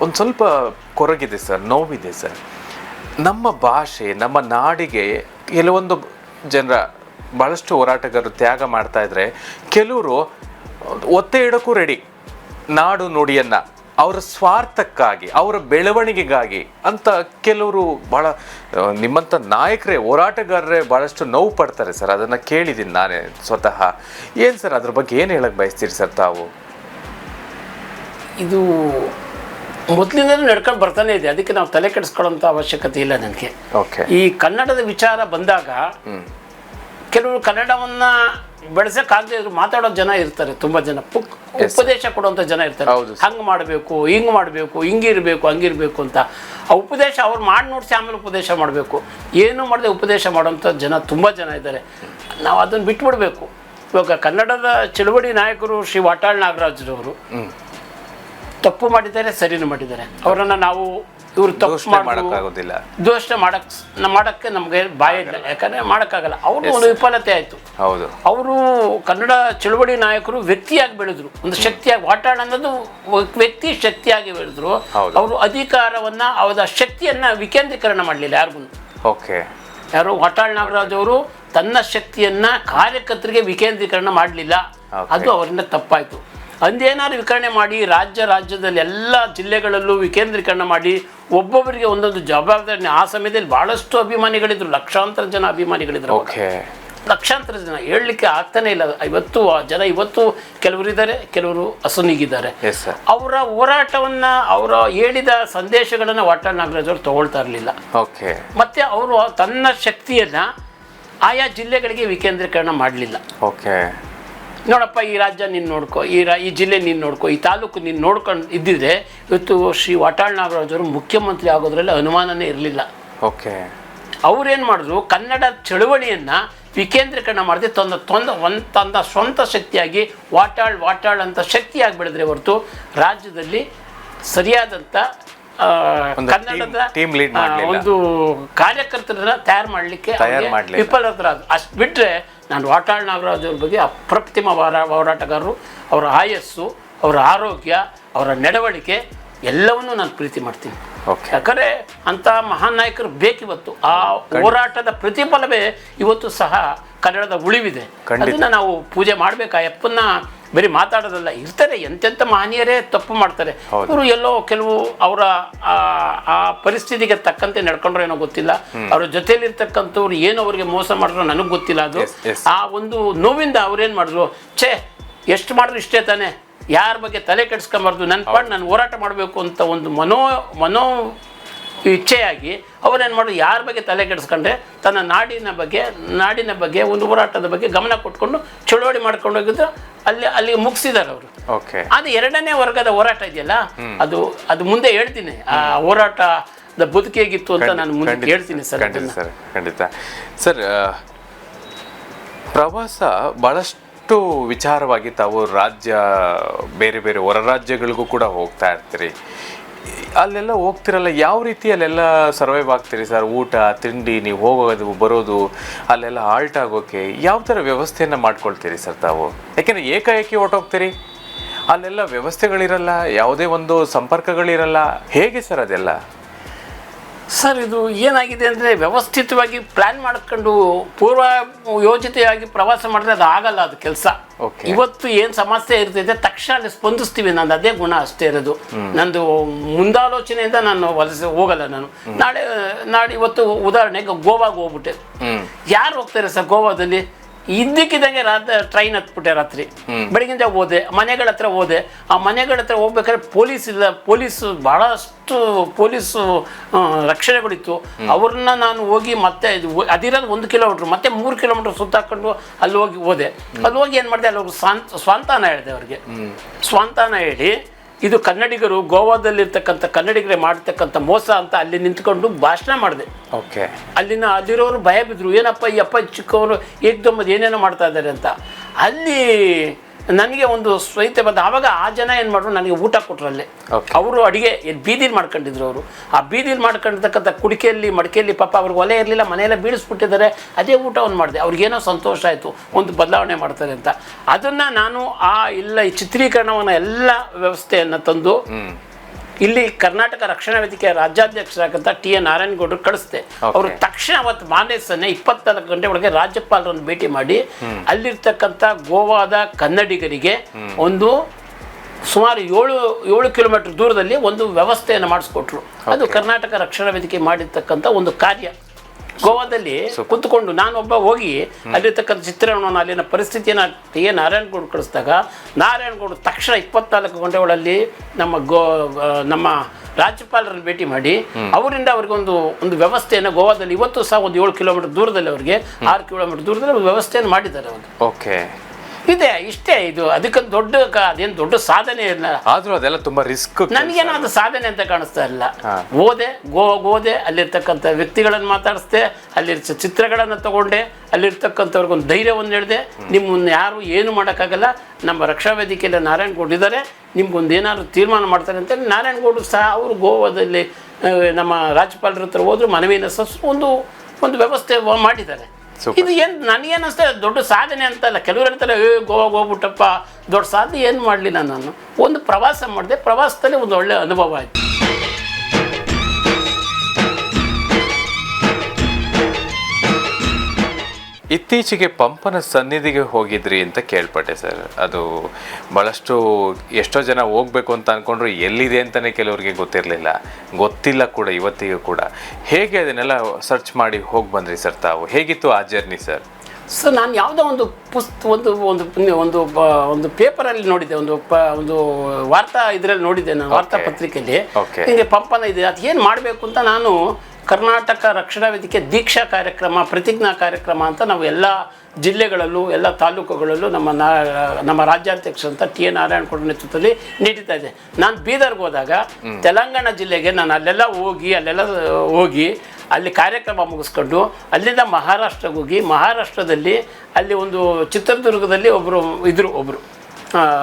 ಒಂದು ಸ್ವಲ್ಪ ಕೊರಗಿದೆ ಸರ್ ನೋವಿದೆ ಸರ್. ನಮ್ಮ ಭಾಷೆ ನಮ್ಮ ನಾಡಿಗೆ ಕೆಲವೊಂದು ಜನರ ಭಾಳಷ್ಟು ಹೋರಾಟಗಾರರು ತ್ಯಾಗ ಮಾಡ್ತಾ ಇದ್ರೆ ಕೆಲವರು ಒತ್ತೆ ಇಡೋಕ್ಕೂ ರೆಡಿ ನಾಡು ನುಡಿಯನ್ನು ಅವರ ಸ್ವಾರ್ಥಕ್ಕಾಗಿ ಅವರ ಬೆಳವಣಿಗೆಗಾಗಿ ಅಂತ ಕೆಲವರು ಆ, ನಿಮ್ಮಂಥ ನಾಯಕರೇ ಹೋರಾಟಗಾರರೇ ಭಾಳಷ್ಟು ನೋವು ಪಡ್ತಾರೆ ಸರ್. ಅದನ್ನು ಕೇಳಿದ್ದೀನಿ ನಾನೇ ಸ್ವತಃ. ಏನು ಸರ್ ಅದ್ರ ಬಗ್ಗೆ ಏನು ಹೇಳಕ್ಕೆ ಬಯಸ್ತೀರಿ ಸರ್ ತಾವು? ಇದು ಮೊದಲಿಂದಲೂ ನಡ್ಕೊಂಡು ಬರ್ತಾನೆ ಇದೆ. ಅದಕ್ಕೆ ನಾವು ತಲೆ ಕೆಡಿಸ್ಕೊಳ್ಳೋಂಥ ಅವಶ್ಯಕತೆ ಇಲ್ಲ ನನಗೆ. ಓಕೆ ಈ ಕನ್ನಡದ ವಿಚಾರ ಬಂದಾಗ ಕೆಲವರು ಕನ್ನಡವನ್ನು ಬೆಳೆಸೋಕ್ಕಾಗದೇ ಇದ್ರು ಮಾತಾಡೋ ಜನ ಇರ್ತಾರೆ ತುಂಬ ಜನ. ಪುಕ್ ಉಪದೇಶ ಕೊಡುವಂಥ ಜನ ಇರ್ತಾರೆ. ಹಂಗೆ ಹಂಗ್ ಮಾಡಬೇಕು ಹಿಂಗೆ ಮಾಡಬೇಕು ಹಿಂಗಿರಬೇಕು ಹಂಗಿರಬೇಕು ಅಂತ. ಆ ಉಪದೇಶ ಅವ್ರು ಮಾಡಿ ನೋಡಿಸಿ ಆಮೇಲೆ ಉಪದೇಶ ಮಾಡಬೇಕು. ಏನು ಮಾಡದೆ ಉಪದೇಶ ಮಾಡೋಂಥ ಜನ ತುಂಬ ಜನ ಇದ್ದಾರೆ. ನಾವು ಅದನ್ನು ಬಿಟ್ಬಿಡ್ಬೇಕು. ಇವಾಗ ಕನ್ನಡದ ಚಳುವಳಿ ನಾಯಕರು ಶ್ರೀ ವಾಟಾಳ್ ನಾಗರಾಜ್ರವರು. ತಪ್ಪು ಮಾಡಿದ್ದಾರೆ ಸರಿನೂ ಮಾಡಿದ್ದಾರೆ. ಅವರನ್ನ ನಾವು ಇವರು ತಪ್ಪು ಮಾಡೋಕ್ಕಾಗೋದಿಲ್ಲ. ದೋಷಣೆ ಮಾಡಕ್ ಮಾಡಕ್ಕೆ ನಮಗೆ ಬಾಯ ಇಲ್ಲ. ಯಾಕಂದ್ರೆ ಮಾಡೋಕ್ಕಾಗಲ್ಲ. ಅವರು ಒಂದು ವಿಫಲತೆ ಆಯ್ತು. ಹೌದು. ಅವರು ಕನ್ನಡ ಚಳುವಳಿ ನಾಯಕರು ವ್ಯಕ್ತಿಯಾಗಿ ಬೆಳೆದ್ರು. ಒಂದು ಶಕ್ತಿಯಾಗಿ ವಾಟಾಣ ಅನ್ನೋದು ವ್ಯಕ್ತಿ ಶಕ್ತಿಯಾಗಿ ಬೆಳೆದ್ರು. ಅವರು ಅಧಿಕಾರವನ್ನ ಅವರ ಶಕ್ತಿಯನ್ನ ವಿಕೇಂದ್ರೀಕರಣ ಮಾಡಲಿಲ್ಲ ಯಾರಿಗೂ ಓಕೆ. ಯಾರು? ವಾಟಾಳ್ ನಾಗರಾಜ್ ಅವರು ತನ್ನ ಶಕ್ತಿಯನ್ನ ಕಾರ್ಯಕರ್ತರಿಗೆ ವಿಕೇಂದ್ರೀಕರಣ ಮಾಡಲಿಲ್ಲ. ಅದು ಅವರಿಂದ ತಪ್ಪಾಯ್ತು. ಅಂದೇನಾದ್ರು ವಿಕರಣೆ ಮಾಡಿ ರಾಜ್ಯ ರಾಜ್ಯದಲ್ಲಿ ಎಲ್ಲ ಜಿಲ್ಲೆಗಳಲ್ಲೂ ವಿಕೇಂದ್ರೀಕರಣ ಮಾಡಿ ಒಬ್ಬೊಬ್ಬರಿಗೆ ಒಂದೊಂದು ಜವಾಬ್ದಾರಿ ಆ ಸಮಯದಲ್ಲಿ ಬಹಳಷ್ಟು ಅಭಿಮಾನಿಗಳಿದ್ರು ಲಕ್ಷಾಂತರ ಜನ ಅಭಿಮಾನಿಗಳಿದ್ರು ಓಕೆ. ಲಕ್ಷಾಂತರ ಜನ. ಹೇಳಲಿಕ್ಕೆ ಆಗ್ತಾನೆ ಇಲ್ಲ. ಇವತ್ತು ಆ ಜನ ಇವತ್ತು ಕೆಲವರಿದ್ದಾರೆ ಕೆಲವರು ಅಸನಿಗಿದ್ದಾರೆ ಎಸ್ ಸರ್ ಅವರ ಹೋರಾಟವನ್ನ ಅವರ ಹೇಳಿದ ಸಂದೇಶಗಳನ್ನ ವಾಟಾಳ್ ನಾಗರಾಜ್ ಅವರು ತಗೊಳ್ತಾ ಇರಲಿಲ್ಲ. ಓಕೆ. ಮತ್ತೆ ಅವರು ತನ್ನ ಶಕ್ತಿಯನ್ನ ಆಯಾ ಜಿಲ್ಲೆಗಳಿಗೆ ವಿಕೇಂದ್ರೀಕರಣ ಮಾಡಲಿಲ್ಲ. ಓಕೆ. ನೋಡಪ್ಪ ಈ ರಾಜ್ಯ ನೀನು ನೋಡ್ಕೊ ಈ ರಾ ಈ ಜಿಲ್ಲೆ ನೀನು ನೋಡ್ಕೊ ಈ ತಾಲೂಕು ನೀನು ನೋಡ್ಕೊಂಡು ಇದ್ದಿದ್ರೆ ಇವತ್ತು ಶ್ರೀ ವಾಟಾಳ್ ನಾಗರಾಜವರು ಮುಖ್ಯಮಂತ್ರಿ ಆಗೋದ್ರಲ್ಲಿ ಅನುಮಾನನೇ ಇರಲಿಲ್ಲ. ಓಕೆ. ಅವ್ರೇನು ಮಾಡಿದ್ರು ಕನ್ನಡ ಚಳುವಳಿಯನ್ನು ವಿಕೇಂದ್ರೀಕರಣ ಮಾಡದೆ ತೊಂದ ತೊಂದ ಒಂದು ತಂದ ಸ್ವಂತ ಶಕ್ತಿಯಾಗಿ ವಾಟಾಳ್ ವಾಟಾಳ್ ಅಂತ ಶಕ್ತಿಯಾಗಿ ಬೆಳೆದ್ರೆ ಹೊರತು ರಾಜ್ಯದಲ್ಲಿ ಸರಿಯಾದಂಥ ಕನ್ನಡದ. ಒಂದು ಕಾರ್ಯಕರ್ತರನ್ನ ತಯಾರು ಮಾಡಲಿಕ್ಕೆ. ವಿಫಲರಾದ್ರು ಅಷ್ಟು ಬಿಟ್ಟರೆ ನಾನು ವಾಟಾಳ್ ನಾಗರಾಜ್ ಅವ್ರ ಬಗ್ಗೆ ಅಪ್ರತಿಮ ಹೋರಾ ಹೋರಾಟಗಾರರು ಅವರ ಆಯಸ್ಸು ಅವರ ಆರೋಗ್ಯ ಅವರ ನಡವಳಿಕೆ ಎಲ್ಲವನ್ನೂ ನಾನು ಪ್ರೀತಿ ಮಾಡ್ತೀನಿ. ಯಾಕಂದ್ರೆ ಅಂತ ಮಹಾನ್ ನಾಯಕರು ಬೇಕಿವತ್ತು. ಆ ಹೋರಾಟದ ಪ್ರತಿಫಲವೇ ಇವತ್ತು ಸಹ ಕನ್ನಡದ ಉಳಿವಿದೆ. ಅದನ್ನು ಅದನ್ನ ನಾವು ಪೂಜೆ ಮಾಡ್ಬೇಕು. ಆ ಯಪ್ಪನ್ನ ಬರೀ ಮಾತಾಡೋದಲ್ಲ ಇರ್ತಾರೆ ಎಂತೆಂಥ ಮಹನೀಯರೇ ತಪ್ಪು ಮಾಡ್ತಾರೆ. ಅವರು ಇವರು ಎಲ್ಲೋ ಕೆಲವು ಅವರ ಆ ಪರಿಸ್ಥಿತಿಗೆ ತಕ್ಕಂತೆ ನಡ್ಕೊಂಡ್ರೆ ಏನೋ ಗೊತ್ತಿಲ್ಲ. ಅವ್ರ ಜೊತೆಲಿರ್ತಕ್ಕಂಥವ್ರು ಏನು ಅವ್ರಿಗೆ ಮೋಸ ಮಾಡಿದ್ರು ನನಗೆ ಗೊತ್ತಿಲ್ಲ ಅದು. ಆ ಒಂದು ನೋವಿಂದ ಅವ್ರೇನು ಮಾಡಿದ್ರು ಛೇ ಎಷ್ಟು ಮಾಡಿದ್ರು ಇಷ್ಟೇ ತಾನೆ. ಯಾರ ಬಗ್ಗೆ ತಲೆ ಕೆಡಿಸ್ಕೊಂಬಾರ್ದು ನನ್ನ ಪಾಡು ನಾನು ಹೋರಾಟ ಮಾಡಬೇಕು ಅಂತ ಒಂದು ಮನೋ ಮನೋ ಇಚ್ಛೆಯಾಗಿ ಅವರೇನು ಮಾಡೋದು? ಯಾರ ಬಗ್ಗೆ ತಲೆ ಕೆಡಿಸ್ಕೊಂಡ್ರೆ ತನ್ನ ನಾಡಿನ ಬಗ್ಗೆ ನಾಡಿನ ಬಗ್ಗೆ ಒಂದು ಹೋರಾಟದ ಬಗ್ಗೆ ಗಮನ ಕೊಟ್ಕೊಂಡು ಚಳುವಳಿ ಮಾಡ್ಕೊಂಡು ಹೋಗಿದ್ದು ಅಲ್ಲಿ ಅಲ್ಲಿ ಮುಗಿಸಿದ್ದಾರೆ ಅವರು. ಓಕೆ. ಅದು ಎರಡನೇ ವರ್ಗದ ಹೋರಾಟ ಇದೆಯಲ್ಲ? ಅದು ಅದು ಮುಂದೆ ಹೇಳ್ತೀನಿ. ಆ ಹೋರಾಟ ಬದುಕೇಗಿತ್ತು ಅಂತ ನಾನು ಮುಂದೆ ಹೇಳ್ತೀನಿ ಸರ್ ಖಂಡಿತ ಸರ್ ಖಂಡಿತ. ಸರ್ ಪ್ರವಾಸ ಬಹಳಷ್ಟು ವಿಚಾರವಾಗಿ ತಾವು ರಾಜ್ಯ ಬೇರೆ ಬೇರೆ ಹೊರ ರಾಜ್ಯಗಳಿಗೂ ಕೂಡ ಹೋಗ್ತಾ ಇರ್ತೀರಿ. ಅಲ್ಲೆಲ್ಲ ಹೋಗ್ತಿರಲ್ಲ, ಯಾವ ರೀತಿ ಅಲ್ಲೆಲ್ಲ ಸರ್ವೈವ್ ಆಗ್ತೀರಿ ಸರ್ ಊಟ, ತಿಂಡಿ, ನೀವು ಹೋಗೋದು, ಬರೋದು, ಅಲ್ಲೆಲ್ಲ ಆಲ್ಟ್ ಆಗೋಕ್ಕೆ ಯಾವ ಥರ ವ್ಯವಸ್ಥೆಯನ್ನು ಮಾಡ್ಕೊಳ್ತೀರಿ ಸರ್ ತಾವು? ಯಾಕೆಂದರೆ ಏಕಾಏಕಿ ಹೊರ್ಟೋಗ್ತೀರಿ. ಅಲ್ಲೆಲ್ಲ ವ್ಯವಸ್ಥೆಗಳಿರಲ್ಲ, ಯಾವುದೇ ಒಂದು ಸಂಪರ್ಕಗಳಿರಲ್ಲ. ಹೇಗೆ ಸರ್ ಅದೆಲ್ಲ? ಸರ್ ಇದು ಏನಾಗಿದೆ ಅಂದರೆ ವ್ಯವಸ್ಥಿತವಾಗಿ ಪ್ಲ್ಯಾನ್ ಮಾಡ್ಕೊಂಡು ಪೂರ್ವ ಯೋಜಿತೆಯಾಗಿ ಪ್ರವಾಸ ಮಾಡಿದ್ರೆ ಅದು ಆಗಲ್ಲ ಅದು ಕೆಲಸ. ಇವತ್ತು ಏನು ಸಮಸ್ಯೆ ಇರ್ತೈತೆ ತಕ್ಷಣ ಅಲ್ಲಿ ಸ್ಪಂದಿಸ್ತೀವಿ. ನಂದು ಅದೇ ಗುಣ ಅಷ್ಟೇ ಇರೋದು. ನಂದು ಮುಂದಾಲೋಚನೆಯಿಂದ ನಾನು ವಲಸೆ ಹೋಗಲ್ಲ ನಾನು. ನಾಳೆ ನಾಳೆ ಇವತ್ತು ಉದಾಹರಣೆಗೆ ಗೋವಾಗೆ ಹೋಗ್ಬಿಟ್ಟೆ. ಯಾರು ಹೋಗ್ತಾರೆ ಸರ್ ಗೋವಾದಲ್ಲಿ? ಇದ್ದಕ್ಕಿದ್ದಂಗೆ ರಾತ್ರಿ ಟ್ರೈನ್ ಹತ್ಬಿಟ್ಟೆ ರಾತ್ರಿ. ಬೆಳಗಿನ ಜಾವ ಹೋದೆ ಮನೆಗಳ ಹತ್ರ ಹೋದೆ. ಆ ಮನೆಗಳ ಹತ್ರ ಹೋಗ್ಬೇಕಾದ್ರೆ ಪೊಲೀಸ್ ಇಲ್ಲ ಪೊಲೀಸ್ ಬಹಳಷ್ಟು ಪೊಲೀಸ್ ರಕ್ಷಣೆಗಳಿತ್ತು. ಅವ್ರನ್ನ ನಾನು ಹೋಗಿ ಮತ್ತೆ ಅದಿರೋದು ಒಂದು ಕಿಲೋಮೀಟ್ರ್ ಮತ್ತೆ ಮೂರು ಕಿಲೋಮೀಟರ್ ಸುತ್ತಾಕೊಂಡು ಅಲ್ಲಿ ಹೋಗಿ ಹೋದೆ. ಅಲ್ಲಿ ಹೋಗಿ ಏನು ಮಾಡಿದೆ ಅಲ್ಲಿ ಅವ್ರು ಸ್ವಾಂತ ಸ್ವಾಂತಾನ ಹೇಳಿದೆ ಅವ್ರಿಗೆ. ಸ್ವಾಂತಾನ ಹೇಳಿ ಇದು ಕನ್ನಡಿಗರು ಗೋವಾದಲ್ಲಿರ್ತಕ್ಕಂಥ ಕನ್ನಡಿಗರೇ ಮಾಡ್ತಕ್ಕಂಥ ಮೋಸ ಅಂತ ಅಲ್ಲಿ ನಿಂತ್ಕೊಂಡು ಭಾಷಣ ಮಾಡಿದೆ. ಓಕೆ. ಅಲ್ಲಿನ ಅಲ್ಲಿರೋರು ಭಯ ಬಿದ್ದರು ಏನಪ್ಪ ಈ ಅಪ್ಪ ಚಿಕ್ಕವರು ಏಕ್ದಮ್ಮದು ಏನೇನೋ ಮಾಡ್ತಾ ಇದ್ದಾರೆ ಅಂತ. ಅಲ್ಲಿ ನನಗೆ ಒಂದು ಸ್ವೈತೆ ಬಂದ ಆವಾಗ ಆ ಜನ ಏನು ಮಾಡ್ರು ನನಗೆ ಊಟ ಕೊಟ್ಟರಲ್ಲೇ. ಅವರು ಅಡುಗೆ ಬೀದಿಲಿ ಮಾಡ್ಕೊಂಡಿದ್ರು ಅವರು. ಆ ಬೀದಿಲಿ ಮಾಡ್ಕೊಂಡಿರ್ತಕ್ಕಂಥ ಕುಡಿಕೆಯಲ್ಲಿ ಮಡಿಕೆಯಲ್ಲಿ ಪಾಪ ಅವ್ರಿಗೆ ಒಲೆ ಇರಲಿಲ್ಲ ಮನೆಯೆಲ್ಲ ಬೀಳಿಸ್ಬಿಟ್ಟಿದ್ದಾರೆ. ಅದೇ ಊಟವನ್ನು ಮಾಡಿದೆ. ಅವ್ರಿಗೇನೋ ಸಂತೋಷ ಆಯಿತು ಒಂದು ಬದಲಾವಣೆ ಮಾಡ್ತಾರೆ ಅಂತ. ಅದನ್ನು ನಾನು ಆ ಇಲ್ಲ ಈ ಚಿತ್ರೀಕರಣವನ್ನು ಎಲ್ಲ ವ್ಯವಸ್ಥೆಯನ್ನು ತಂದು ಇಲ್ಲಿ ಕರ್ನಾಟಕ ರಕ್ಷಣಾ ವೇದಿಕೆಯ ರಾಜ್ಯಾಧ್ಯಕ್ಷರಾಗಂತ ಟಿ ಎ ನಾರಾಯಣಗೌಡರು ಕಳಿಸ್ದೆ. ಅವರು ತಕ್ಷಣ ಅವತ್ತು ಮಾನೇಸನ್ನೇ ಇಪ್ಪತ್ನಾಲ್ಕು ಗಂಟೆ ಒಳಗೆ ರಾಜ್ಯಪಾಲರನ್ನು ಭೇಟಿ ಮಾಡಿ ಅಲ್ಲಿರ್ತಕ್ಕಂಥ ಗೋವಾದ ಕನ್ನಡಿಗರಿಗೆ ಒಂದು ಸುಮಾರು ಏಳು ಏಳು ಕಿಲೋಮೀಟರ್ ದೂರದಲ್ಲಿ ಒಂದು ವ್ಯವಸ್ಥೆಯನ್ನು ಮಾಡಿಸ್ಕೊಟ್ರು. ಅದು ಕರ್ನಾಟಕ ರಕ್ಷಣಾ ವೇದಿಕೆ ಮಾಡಿರ್ತಕ್ಕಂಥ ಒಂದು ಕಾರ್ಯ. ಗೋವಾದಲ್ಲಿ ಕುತ್ಕೊಂಡು ನಾನೊಬ್ಬ ಹೋಗಿ ಅಲ್ಲಿರ್ತಕ್ಕಂಥ ಚಿತ್ರಣವನ್ನು ಅಲ್ಲಿನ ಪರಿಸ್ಥಿತಿಯನ್ನು ಟಿ ಎ ನಾರಾಯಣಗೌಡ ಕಳಿಸಿದಾಗ ನಾರಾಯಣಗೌಡ ತಕ್ಷಣ ಇಪ್ಪತ್ನಾಲ್ಕು ಗಂಟೆಗಳಲ್ಲಿ ನಮ್ಮ ಗೋ ನಮ್ಮ ರಾಜ್ಯಪಾಲರನ್ನು ಭೇಟಿ ಮಾಡಿ ಅವರಿಂದ ಅವ್ರಿಗೆ ಒಂದು ಒಂದು ವ್ಯವಸ್ಥೆಯನ್ನು ಗೋವಾದಲ್ಲಿ ಇವತ್ತು ಸಹ ಒಂದು ಏಳು ಕಿಲೋಮೀಟರ್ ದೂರದಲ್ಲಿ ಅವರಿಗೆ ಆರು ಕಿಲೋಮೀಟರ್ ದೂರದಲ್ಲಿ ಒಂದು ವ್ಯವಸ್ಥೆಯನ್ನು ಮಾಡಿದ್ದಾರೆ ಅವರು. ಓಕೆ. ಇದೆ ಇಷ್ಟೇ ಇದು. ಅದಕ್ಕೊಂದು ದೊಡ್ಡ ಅದೇನು ದೊಡ್ಡ ಸಾಧನೆ ಇಲ್ಲ. ಆದ್ರೂ ಅದೆಲ್ಲ ತುಂಬ ರಿಸ್ಕ್ ನನಗೇನೋ ಅದು ಸಾಧನೆ ಅಂತ ಕಾಣಿಸ್ತಾ ಇಲ್ಲ. ಓದೆ ಗೋ ಓದೆ ಅಲ್ಲಿರ್ತಕ್ಕಂಥ ವ್ಯಕ್ತಿಗಳನ್ನು ಮಾತಾಡಿಸ್ದೆ ಅಲ್ಲಿ ಚಿತ್ರಗಳನ್ನು ತಗೊಂಡೆ ಅಲ್ಲಿರ್ತಕ್ಕಂಥವ್ರಿಗೆ ಒಂದು ಧೈರ್ಯವನ್ನು ಹೇಳಿದೆ. ನಿಮ್ಮನ್ನು ಯಾರು ಏನು ಮಾಡೋಕ್ಕಾಗಲ್ಲ. ನಮ್ಮ ರಕ್ಷಾ ವೇದಿಕೆಯಲ್ಲಿ ನಾರಾಯಣಗೌಡ ಇದ್ದಾರೆ. ನಿಮ್ಗೊಂದು ಏನಾದ್ರು ತೀರ್ಮಾನ ಮಾಡ್ತಾರೆ ಅಂತೇಳಿ ನಾರಾಯಣಗೌಡರು ಸಹ ಅವರು ಗೋವಾದಲ್ಲಿ ನಮ್ಮ ರಾಜ್ಯಪಾಲರ ಹತ್ರ ಹೋದ್ರು ಮನವಿಯನ್ನು ಸಸ್ ಒಂದು ಒಂದು ವ್ಯವಸ್ಥೆ ಮಾಡಿದ್ದಾರೆ. ಇದು ಏನು ನನಗೇನಿಸ್ತಾ ದೊಡ್ಡ ಸಾಧನೆ ಅಂತಲ್ಲ ಕೆಲವರು ಹೇಳ್ತಾರೆ ಏ ಗೋವಾಗೆ ಹೋಗ್ಬಿಟ್ಟಪ್ಪ. ದೊಡ್ಡ ಸಾಧನೆ ಏನು ಮಾಡಲಿಲ್ಲ ನಾನು. ಒಂದು ಪ್ರವಾಸ ಮಾಡಿದೆ. ಪ್ರವಾಸದಲ್ಲಿ ಒಂದು ಒಳ್ಳೆ ಅನುಭವ ಆಯಿತು. ಇತ್ತೀಚೆಗೆ ಪಂಪನ ಸನ್ನಿಧಿಗೆ ಹೋಗಿದ್ರಿ ಅಂತ ಕೇಳ್ಪಟ್ಟೆ ಸರ್. ಅದು ಬಹಳಷ್ಟು ಎಷ್ಟೋ ಜನ ಹೋಗ್ಬೇಕು ಅಂತ ಅನ್ಕೊಂಡ್ರು ಎಲ್ಲಿದೆ ಅಂತಲೇ ಕೆಲವರಿಗೆ ಗೊತ್ತಿರಲಿಲ್ಲ. ಗೊತ್ತಿಲ್ಲ ಕೂಡ ಇವತ್ತಿಗೂ ಕೂಡ. ಹೇಗೆ ಅದನ್ನೆಲ್ಲ ಸರ್ಚ್ ಮಾಡಿ ಹೋಗಿ ಬಂದ್ರಿ ಸರ್ ತಾವು? ಹೇಗಿತ್ತು ಆ ಜರ್ನಿ ಸರ್? ಸರ್ ನಾನು ಯಾವುದೋ ಒಂದು ಪುಸ್ತ ಒಂದು ಒಂದು ಒಂದು ಒಂದು ಪೇಪರಲ್ಲಿ ನೋಡಿದ್ದೆ. ಒಂದು ಪ ಒಂದು ವಾರ್ತಾ ಇದರಲ್ಲಿ ನೋಡಿದ್ದೆ ನಾನು ವಾರ್ತಾ. ಪತ್ರಿಕೆಯಲ್ಲಿ ಹಿಂಗೆ ಪಂಪನ ಇದೆ ಅದು ಏನು ಮಾಡಬೇಕು ಅಂತ ನಾನು ಕರ್ನಾಟಕ ರಕ್ಷಣಾ ವೇದಿಕೆ ದೀಕ್ಷಾ ಕಾರ್ಯಕ್ರಮ ಪ್ರತಿಜ್ಞಾ ಕಾರ್ಯಕ್ರಮ ಅಂತ ನಾವು ಎಲ್ಲ ಜಿಲ್ಲೆಗಳಲ್ಲೂ ಎಲ್ಲ ತಾಲೂಕುಗಳಲ್ಲೂ ನಮ್ಮ ನಾ ನಮ್ಮ ರಾಜ್ಯಾಧ್ಯಕ್ಷ ಅಂತ ಟಿ ಎ ನಾರಾಯಣಗೌಡ ನೇತೃತ್ವದಲ್ಲಿ ನೀಡುತ್ತಾ ಇದೆ ನಾನು ಬೀದರ್ಗೆ ಹೋದಾಗ ತೆಲಂಗಾಣ ಜಿಲ್ಲೆಗೆ ನಾನು ಅಲ್ಲೆಲ್ಲ ಹೋಗಿ ಅಲ್ಲೆಲ್ಲ ಹೋಗಿ ಅಲ್ಲಿ ಕಾರ್ಯಕ್ರಮ ಮುಗಿಸ್ಕೊಂಡು ಅಲ್ಲಿಂದ ಮಹಾರಾಷ್ಟ್ರಕ್ಕೆ ಹೋಗಿ ಮಹಾರಾಷ್ಟ್ರದಲ್ಲಿ ಅಲ್ಲಿ ಒಂದು ಚಿತ್ರದುರ್ಗದಲ್ಲಿ ಒಬ್ಬರು ಇದ್ರು ಒಬ್ಬರು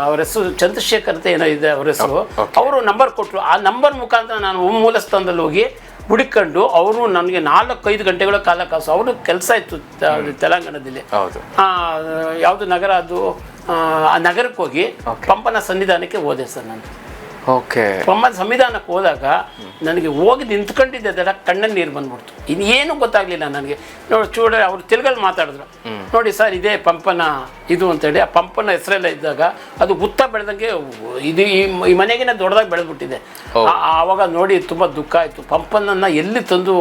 ಅವ್ರ ಹೆಸರು ಚಂದ್ರಶೇಖರ್ ಅಂತ ಏನೋ ಇದೆ ಅವ್ರ ಹೆಸರು. ಅವರು ನಂಬರ್ ಕೊಟ್ಟರು ಆ ನಂಬರ್ ಮುಖಾಂತರ ನಾನು ಮೂಲ ಸ್ಥಾನದಲ್ಲಿ ಹೋಗಿ ಹುಡುಕೊಂಡು ಅವರು ನನಗೆ ನಾಲ್ಕೈದು ಗಂಟೆಗಳ ಕಾಲ ಕಾಸು. ಅವರು ಕೆಲಸ ಇತ್ತು ತೆಲಂಗಾಣದಲ್ಲಿ. ಯಾವುದು ನಗರ ಅದು ಆ, ನಗರಕ್ಕೆ ಹೋಗಿ ಪಂಪನ ಸನ್ನಿಧಾನಕ್ಕೆ ಹೋದೆ ಸರ್ ನಾನು. ಓಕೆ. ಪಂಪನ ಸಂವಿಧಾನಕ್ಕೆ ಹೋದಾಗ ನನಗೆ ಹೋಗಿ ನಿಂತ್ಕೊಂಡಿದ್ದೆ ಕಣ್ಣಲ್ಲಿ ನೀರು ಬಂದ್ಬಿಡ್ತು. ಇನ್ನೇನು ಗೊತ್ತಾಗಲಿಲ್ಲ ನನಗೆ. ನೋಡಿ ಚೂಡ ಅವ್ರು ತೆಲುಗಲ್ಲಿ ಮಾತಾಡಿದ್ರು. ನೋಡಿ ಸರ್ ಇದೇ ಪಂಪನ ಇದು ಅಂತೇಳಿ ಆ ಪಂಪನ ಹೆಸರೆಲ್ಲ ಇದ್ದಾಗ ಅದು ಉತ್ತ ಬೆಳೆದಂಗೆ ಇದು ಈ ಈ ಮನೆಗಿನ ದೊಡ್ಡದಾಗಿ ಬೆಳೆದ್ಬಿಟ್ಟಿದೆ. ಆವಾಗ ನೋಡಿ ತುಂಬ ದುಃಖ ಆಯಿತು. ಪಂಪನನ್ನು ಎಲ್ಲಿ ತಂದು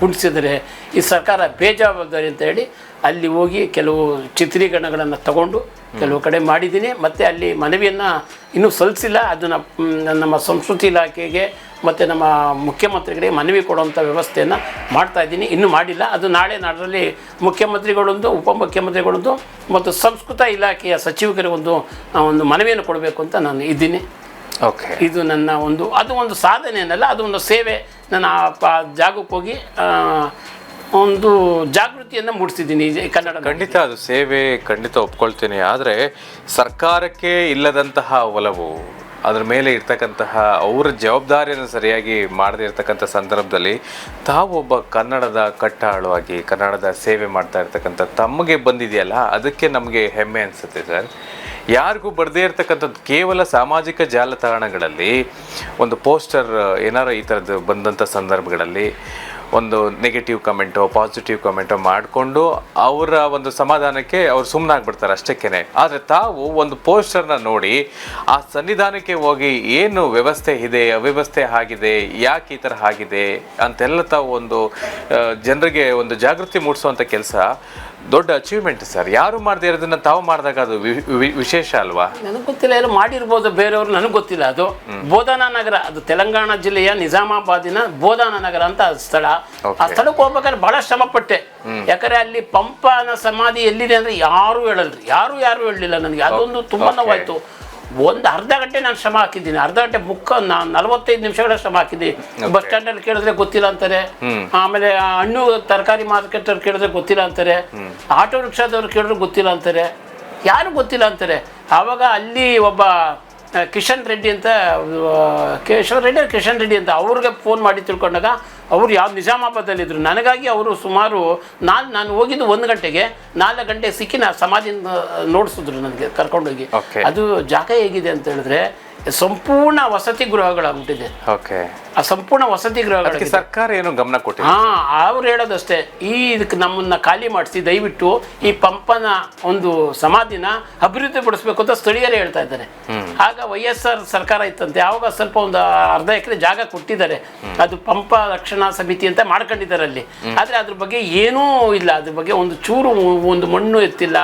ಕುಂಡಿಸಿದರೆ ಈ ಸರ್ಕಾರ ಬೇಜವಾಬ್ದಾರಿ ಅಂತ ಹೇಳಿ ಅಲ್ಲಿ ಹೋಗಿ ಕೆಲವು ಚಿತ್ರೀಕರಣಗಳನ್ನು ತಗೊಂಡು ಕೆಲವು ಕಡೆ ಮಾಡಿದ್ದೀನಿ. ಮತ್ತು ಅಲ್ಲಿ ಮನವಿಯನ್ನು ಇನ್ನೂ ಸಲ್ಲಿಸಿಲ್ಲ. ಅದನ್ನು ನಮ್ಮ ಸಂಸ್ಕೃತಿ ಇಲಾಖೆಗೆ ಮತ್ತು ನಮ್ಮ ಮುಖ್ಯಮಂತ್ರಿಗಳಿಗೆ ಮನವಿ ಕೊಡುವಂಥ ವ್ಯವಸ್ಥೆಯನ್ನು ಮಾಡ್ತಾ ಇದ್ದೀನಿ. ಇನ್ನೂ ಮಾಡಿಲ್ಲ. ಅದು ನಾಳೆ ನಾಡರಲ್ಲಿ ಮುಖ್ಯಮಂತ್ರಿಗಳೊಂದು ಉಪಮುಖ್ಯಮಂತ್ರಿಗಳೊಂದು ಮತ್ತು ಸಂಸ್ಕೃತ ಇಲಾಖೆಯ ಸಚಿವರಿಗೆ ಒಂದು ಒಂದು ಮನವಿಯನ್ನು ಕೊಡಬೇಕು ಅಂತ ನಾನು ಇದ್ದೀನಿ. ಓಕೆ. ಇದು ನನ್ನ ಒಂದು ಅದು ಒಂದು ಸಾಧನೆ ಏನಲ್ಲ ಅದು ಒಂದು ಸೇವೆ. ನಾನು ಆ ಜಾಗಕ್ಕೆ ಹೋಗಿ ಒಂದು ಜಾಗೃತಿಯನ್ನು ಮೂಡಿಸಿದ್ದೀನಿ ಕನ್ನಡ ಖಂಡಿತ ಅದು ಸೇವೆ ಖಂಡಿತ ಒಪ್ಕೊಳ್ತೀನಿ. ಆದರೆ ಸರ್ಕಾರಕ್ಕೆ ಇಲ್ಲದಂತಹ ಒಲವು ಅದ್ರ ಮೇಲೆ ಇರ್ತಕ್ಕಂತಹ ಅವರ ಜವಾಬ್ದಾರಿಯನ್ನು ಸರಿಯಾಗಿ ಮಾಡದೇ ಇರತಕ್ಕಂಥ ಸಂದರ್ಭದಲ್ಲಿ ತಾವು ಒಬ್ಬ ಕನ್ನಡದ ಕಟ್ಟಾಳು ಆಗಿ ಕನ್ನಡದ ಸೇವೆ ಮಾಡ್ತಾ ಇರ್ತಕ್ಕಂಥ ತಮಗೆ ಬಂದಿದೆಯಲ್ಲ, ಅದಕ್ಕೆ ನಮಗೆ ಹೆಮ್ಮೆ ಅನಿಸುತ್ತೆ ಸರ್. ಯಾರಿಗೂ ಬರದೇ ಇರ್ತಕ್ಕಂಥದ್ದು ಕೇವಲ ಸಾಮಾಜಿಕ ಜಾಲತಾಣಗಳಲ್ಲಿ ಒಂದು ಪೋಸ್ಟರ್ ಏನಾರು ಈ ಥರದ್ದು ಬಂದಂಥ ಸಂದರ್ಭಗಳಲ್ಲಿ ಒಂದು ನೆಗೆಟಿವ್ ಕಮೆಂಟೋ ಪಾಸಿಟಿವ್ ಕಮೆಂಟೋ ಮಾಡಿಕೊಂಡು ಅವರ ಒಂದು ಸಮಾಧಾನಕ್ಕೆ ಅವ್ರು ಸುಮ್ಮನಾಗ್ಬಿಡ್ತಾರೆ ಅಷ್ಟಕ್ಕೇನೆ. ಆದರೆ ತಾವು ಒಂದು ಪೋಸ್ಟರ್ನ ನೋಡಿ ಆ ಸನ್ನಿಧಾನಕ್ಕೆ ಹೋಗಿ ಏನು ವ್ಯವಸ್ಥೆ ಇದೆ ಅವ್ಯವಸ್ಥೆ ಆಗಿದೆ ಯಾಕೆ ಈ ಥರ ಆಗಿದೆ ಅಂತೆಲ್ಲ ತಾವು ಒಂದು ಜನರಿಗೆ ಒಂದು ಜಾಗೃತಿ ಮೂಡಿಸುವಂಥ ಕೆಲಸ ದೊಡ್ಡ ಅಚೀವ್ಮೆಂಟ್ ಸರ್. ಯಾರು ಮಾಡದೇ ಇರೋದನ್ನ ತಾವು ಮಾಡಿದಾಗ ಅದು ವಿಶೇಷ ಅಲ್ವಾ? ನನಗೆ ಗೊತ್ತಿಲ್ಲ ಯಾರು ಮಾಡಿರ್ಬೋದು ಬೇರೆಯವರು ನನಗೆ ಗೊತ್ತಿಲ್ಲ. ಅದು ಬೋಧನಾ ನಗರ ಅದು ತೆಲಂಗಾಣ ಜಿಲ್ಲೆಯ ನಿಜಾಮಾಬಾದಿನ ಬೋಧನಾ ನಗರ ಅಂತ ಸ್ಥಳ. ಆ. ಸ್ಥಳಕ್ಕೆ ಹೋಗ್ಬೇಕಾದ್ರೆ ಬಹಳ ಶ್ರಮ ಪಟ್ಟೆ ಯಾಕಂದ್ರೆ ಅಲ್ಲಿ ಪಂಪನ ಸಮಾಧಿ ಎಲ್ಲಿದೆ ಅಂದ್ರೆ ಯಾರು ಹೇಳಲ್ರಿ. ಯಾರು ಯಾರು ಹೇಳಲಿಲ್ಲ ನನಗೆ. ಅದೊಂದು ತುಂಬಾ. ನೋವಾಯ್ತು. ಒಂದು ಅರ್ಧ ಗಂಟೆ ನಾನು ಶ್ರಮ ಹಾಕಿದ್ದೀನಿ. ಅರ್ಧ ಗಂಟೆ ಮುಖ ನಾನು ನಲವತ್ತೈದು ನಿಮಿಷಗಳ ಶ್ರಮ ಹಾಕಿದ್ದೀನಿ. ಬಸ್ ಸ್ಟ್ಯಾಂಡಲ್ಲಿ ಕೇಳಿದ್ರೆ ಗೊತ್ತಿಲ್ಲ ಅಂತಾರೆ. ಆಮೇಲೆ ಆ ಹಣ್ಣು ತರಕಾರಿ ಮಾರ್ಕೆಟ್ ಅವ್ರು ಕೇಳಿದ್ರೆ ಗೊತ್ತಿಲ್ಲ ಅಂತಾರೆ. ಆಟೋ ರಿಕ್ಷಾದವ್ರು ಕೇಳಿದ್ರೆ ಗೊತ್ತಿಲ್ಲ ಅಂತಾರೆ. ಯಾರು ಗೊತ್ತಿಲ್ಲ ಅಂತಾರೆ. ಆವಾಗ ಅಲ್ಲಿ ಒಬ್ಬ ಕಿಶನ್ ರೆಡ್ಡಿ ಅಂತ ಕೇಶವ ರೆಡ್ಡಿ ಕಿಶನ್ ರೆಡ್ಡಿ ಅಂತ ಅವ್ರಿಗೆ ಫೋನ್ ಮಾಡಿ ತಿಳ್ಕೊಂಡಾಗ ಅವರು ಯಾವ ನಿಜಾಮಾಬಾದಲ್ಲಿದ್ದರು ನನಗಾಗಿ ಅವರು ಸುಮಾರು ನಾನು ನಾನು ಹೋಗಿದ್ದು ಒಂದು ಗಂಟೆಗೆ ನಾಲ್ಕು ಗಂಟೆ ಸಿಕ್ಕಿ ನಾ ಸಮಾಧಿ ನೋಡಿಸಿದ್ರು ನನಗೆ ಕರ್ಕೊಂಡೋಗಿ. ಅದು ಜಾಗ ಹೇಗಿದೆ ಅಂತ ಹೇಳಿದ್ರೆ ಸಂಪೂರ್ಣ ವಸತಿ ಗೃಹಗಳಾಗ್ಬಿಟ್ಟಿದೆ. ಓಕೆ ಆ ಸಂಪೂರ್ಣ ವಸತಿ ಗೃಹಗಳಿಗೆ ಸರ್ಕಾರ ಏನು ಗಮನ ಕೊಟ್ಟು ಹಾ ಅವ್ರು ಹೇಳೋದಷ್ಟೇ. ಈ ಇದಕ್ಕೆ ನಮ್ಮನ್ನ ಖಾಲಿ ಮಾಡಿಸಿ ದಯವಿಟ್ಟು ಈ ಪಂಪನ ಒಂದು ಸಮಾಧಿನ ಅಭಿವೃದ್ಧಿ ಪಡಿಸ್ಬೇಕು ಅಂತ ಸ್ಥಳೀಯರೇ ಹೇಳ್ತಾ ಇದ್ದಾರೆ. ಆಗ ವೈ ಎಸ್ ಆರ್ ಸರ್ಕಾರ ಇತ್ತಂತೆ. ಆವಾಗ ಸ್ವಲ್ಪ ಒಂದು ಅರ್ಧ ಎಕರೆ ಜಾಗ ಕೊಟ್ಟಿದ್ದಾರೆ. ಅದು ಪಂಪ ರಕ್ಷಣಾ ಸಮಿತಿ ಅಂತ ಮಾಡ್ಕೊಂಡಿದ್ದಾರೆ ಅಲ್ಲಿ ಆದ್ರೆ ಅದ್ರ ಬಗ್ಗೆ ಏನೂ ಇಲ್ಲ. ಅದ್ರ ಬಗ್ಗೆ ಒಂದು ಚೂರು ಒಂದು ಮಣ್ಣು ಎತ್ತಿಲ್ಲ.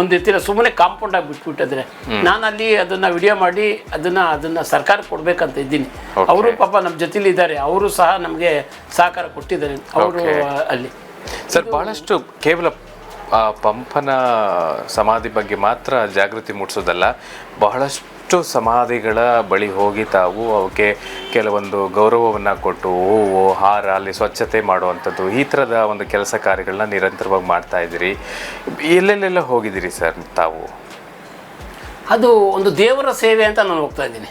ಒಂದು ಎತ್ತಿಲ್ಲ. ಸುಮ್ಮನೆ ಕಾಂಪೌಂಡ್ ಆಗಿ ಬಿಟ್ಬಿಟ್ಟಿದ್ರೆ ನಾನು ಅಲ್ಲಿ ಅದನ್ನ ವಿಡಿಯೋ ಮಾಡಿ ಅದನ್ನ ಅದನ್ನ ಸರ್ಕಾರ ಕೊಡ್ಬೇಕಂತ ಇದ್ದೀನಿ. ಅವರು ಪಾಪ ನಮ್ಮ ಜೊತೆಲಿ ಇದ್ದಾರೆ. ಅವರು ಸಹ ನಮಗೆ ಸಹಕಾರ ಕೊಟ್ಟಿದ್ದಾರೆ ಅವರು ಅಲ್ಲಿ. ಸರ್ ಬಹಳಷ್ಟು ಕೇವಲ ಪಂಪನ ಸಮಾಧಿ ಬಗ್ಗೆ ಮಾತ್ರ ಜಾಗೃತಿ ಮೂಡಿಸೋದಲ್ಲ. ಬಹಳಷ್ಟು ಸಮಾಧಿಗಳ ಬಳಿ ಹೋಗಿ ತಾವು ಅವಕ್ಕೆ ಕೆಲವೊಂದು ಗೌರವವನ್ನು ಕೊಟ್ಟು ಹೂವು, ಹಾರ, ಅಲ್ಲಿ ಸ್ವಚ್ಛತೆ ಮಾಡುವಂಥದ್ದು, ಈ ಥರದ ಒಂದು ಕೆಲಸ ಕಾರ್ಯಗಳನ್ನ ನಿರಂತರವಾಗಿ ಮಾಡ್ತಾ ಇದ್ದೀರಿ. ಎಲ್ಲೆಲ್ಲೆಲ್ಲ ಹೋಗಿದ್ದೀರಿ ಸರ್ ತಾವು? ಅದು ಒಂದು ದೇವರ ಸೇವೆ ಅಂತ ನಾನು ಹೋಗ್ತಾ ಇದ್ದೀನಿ.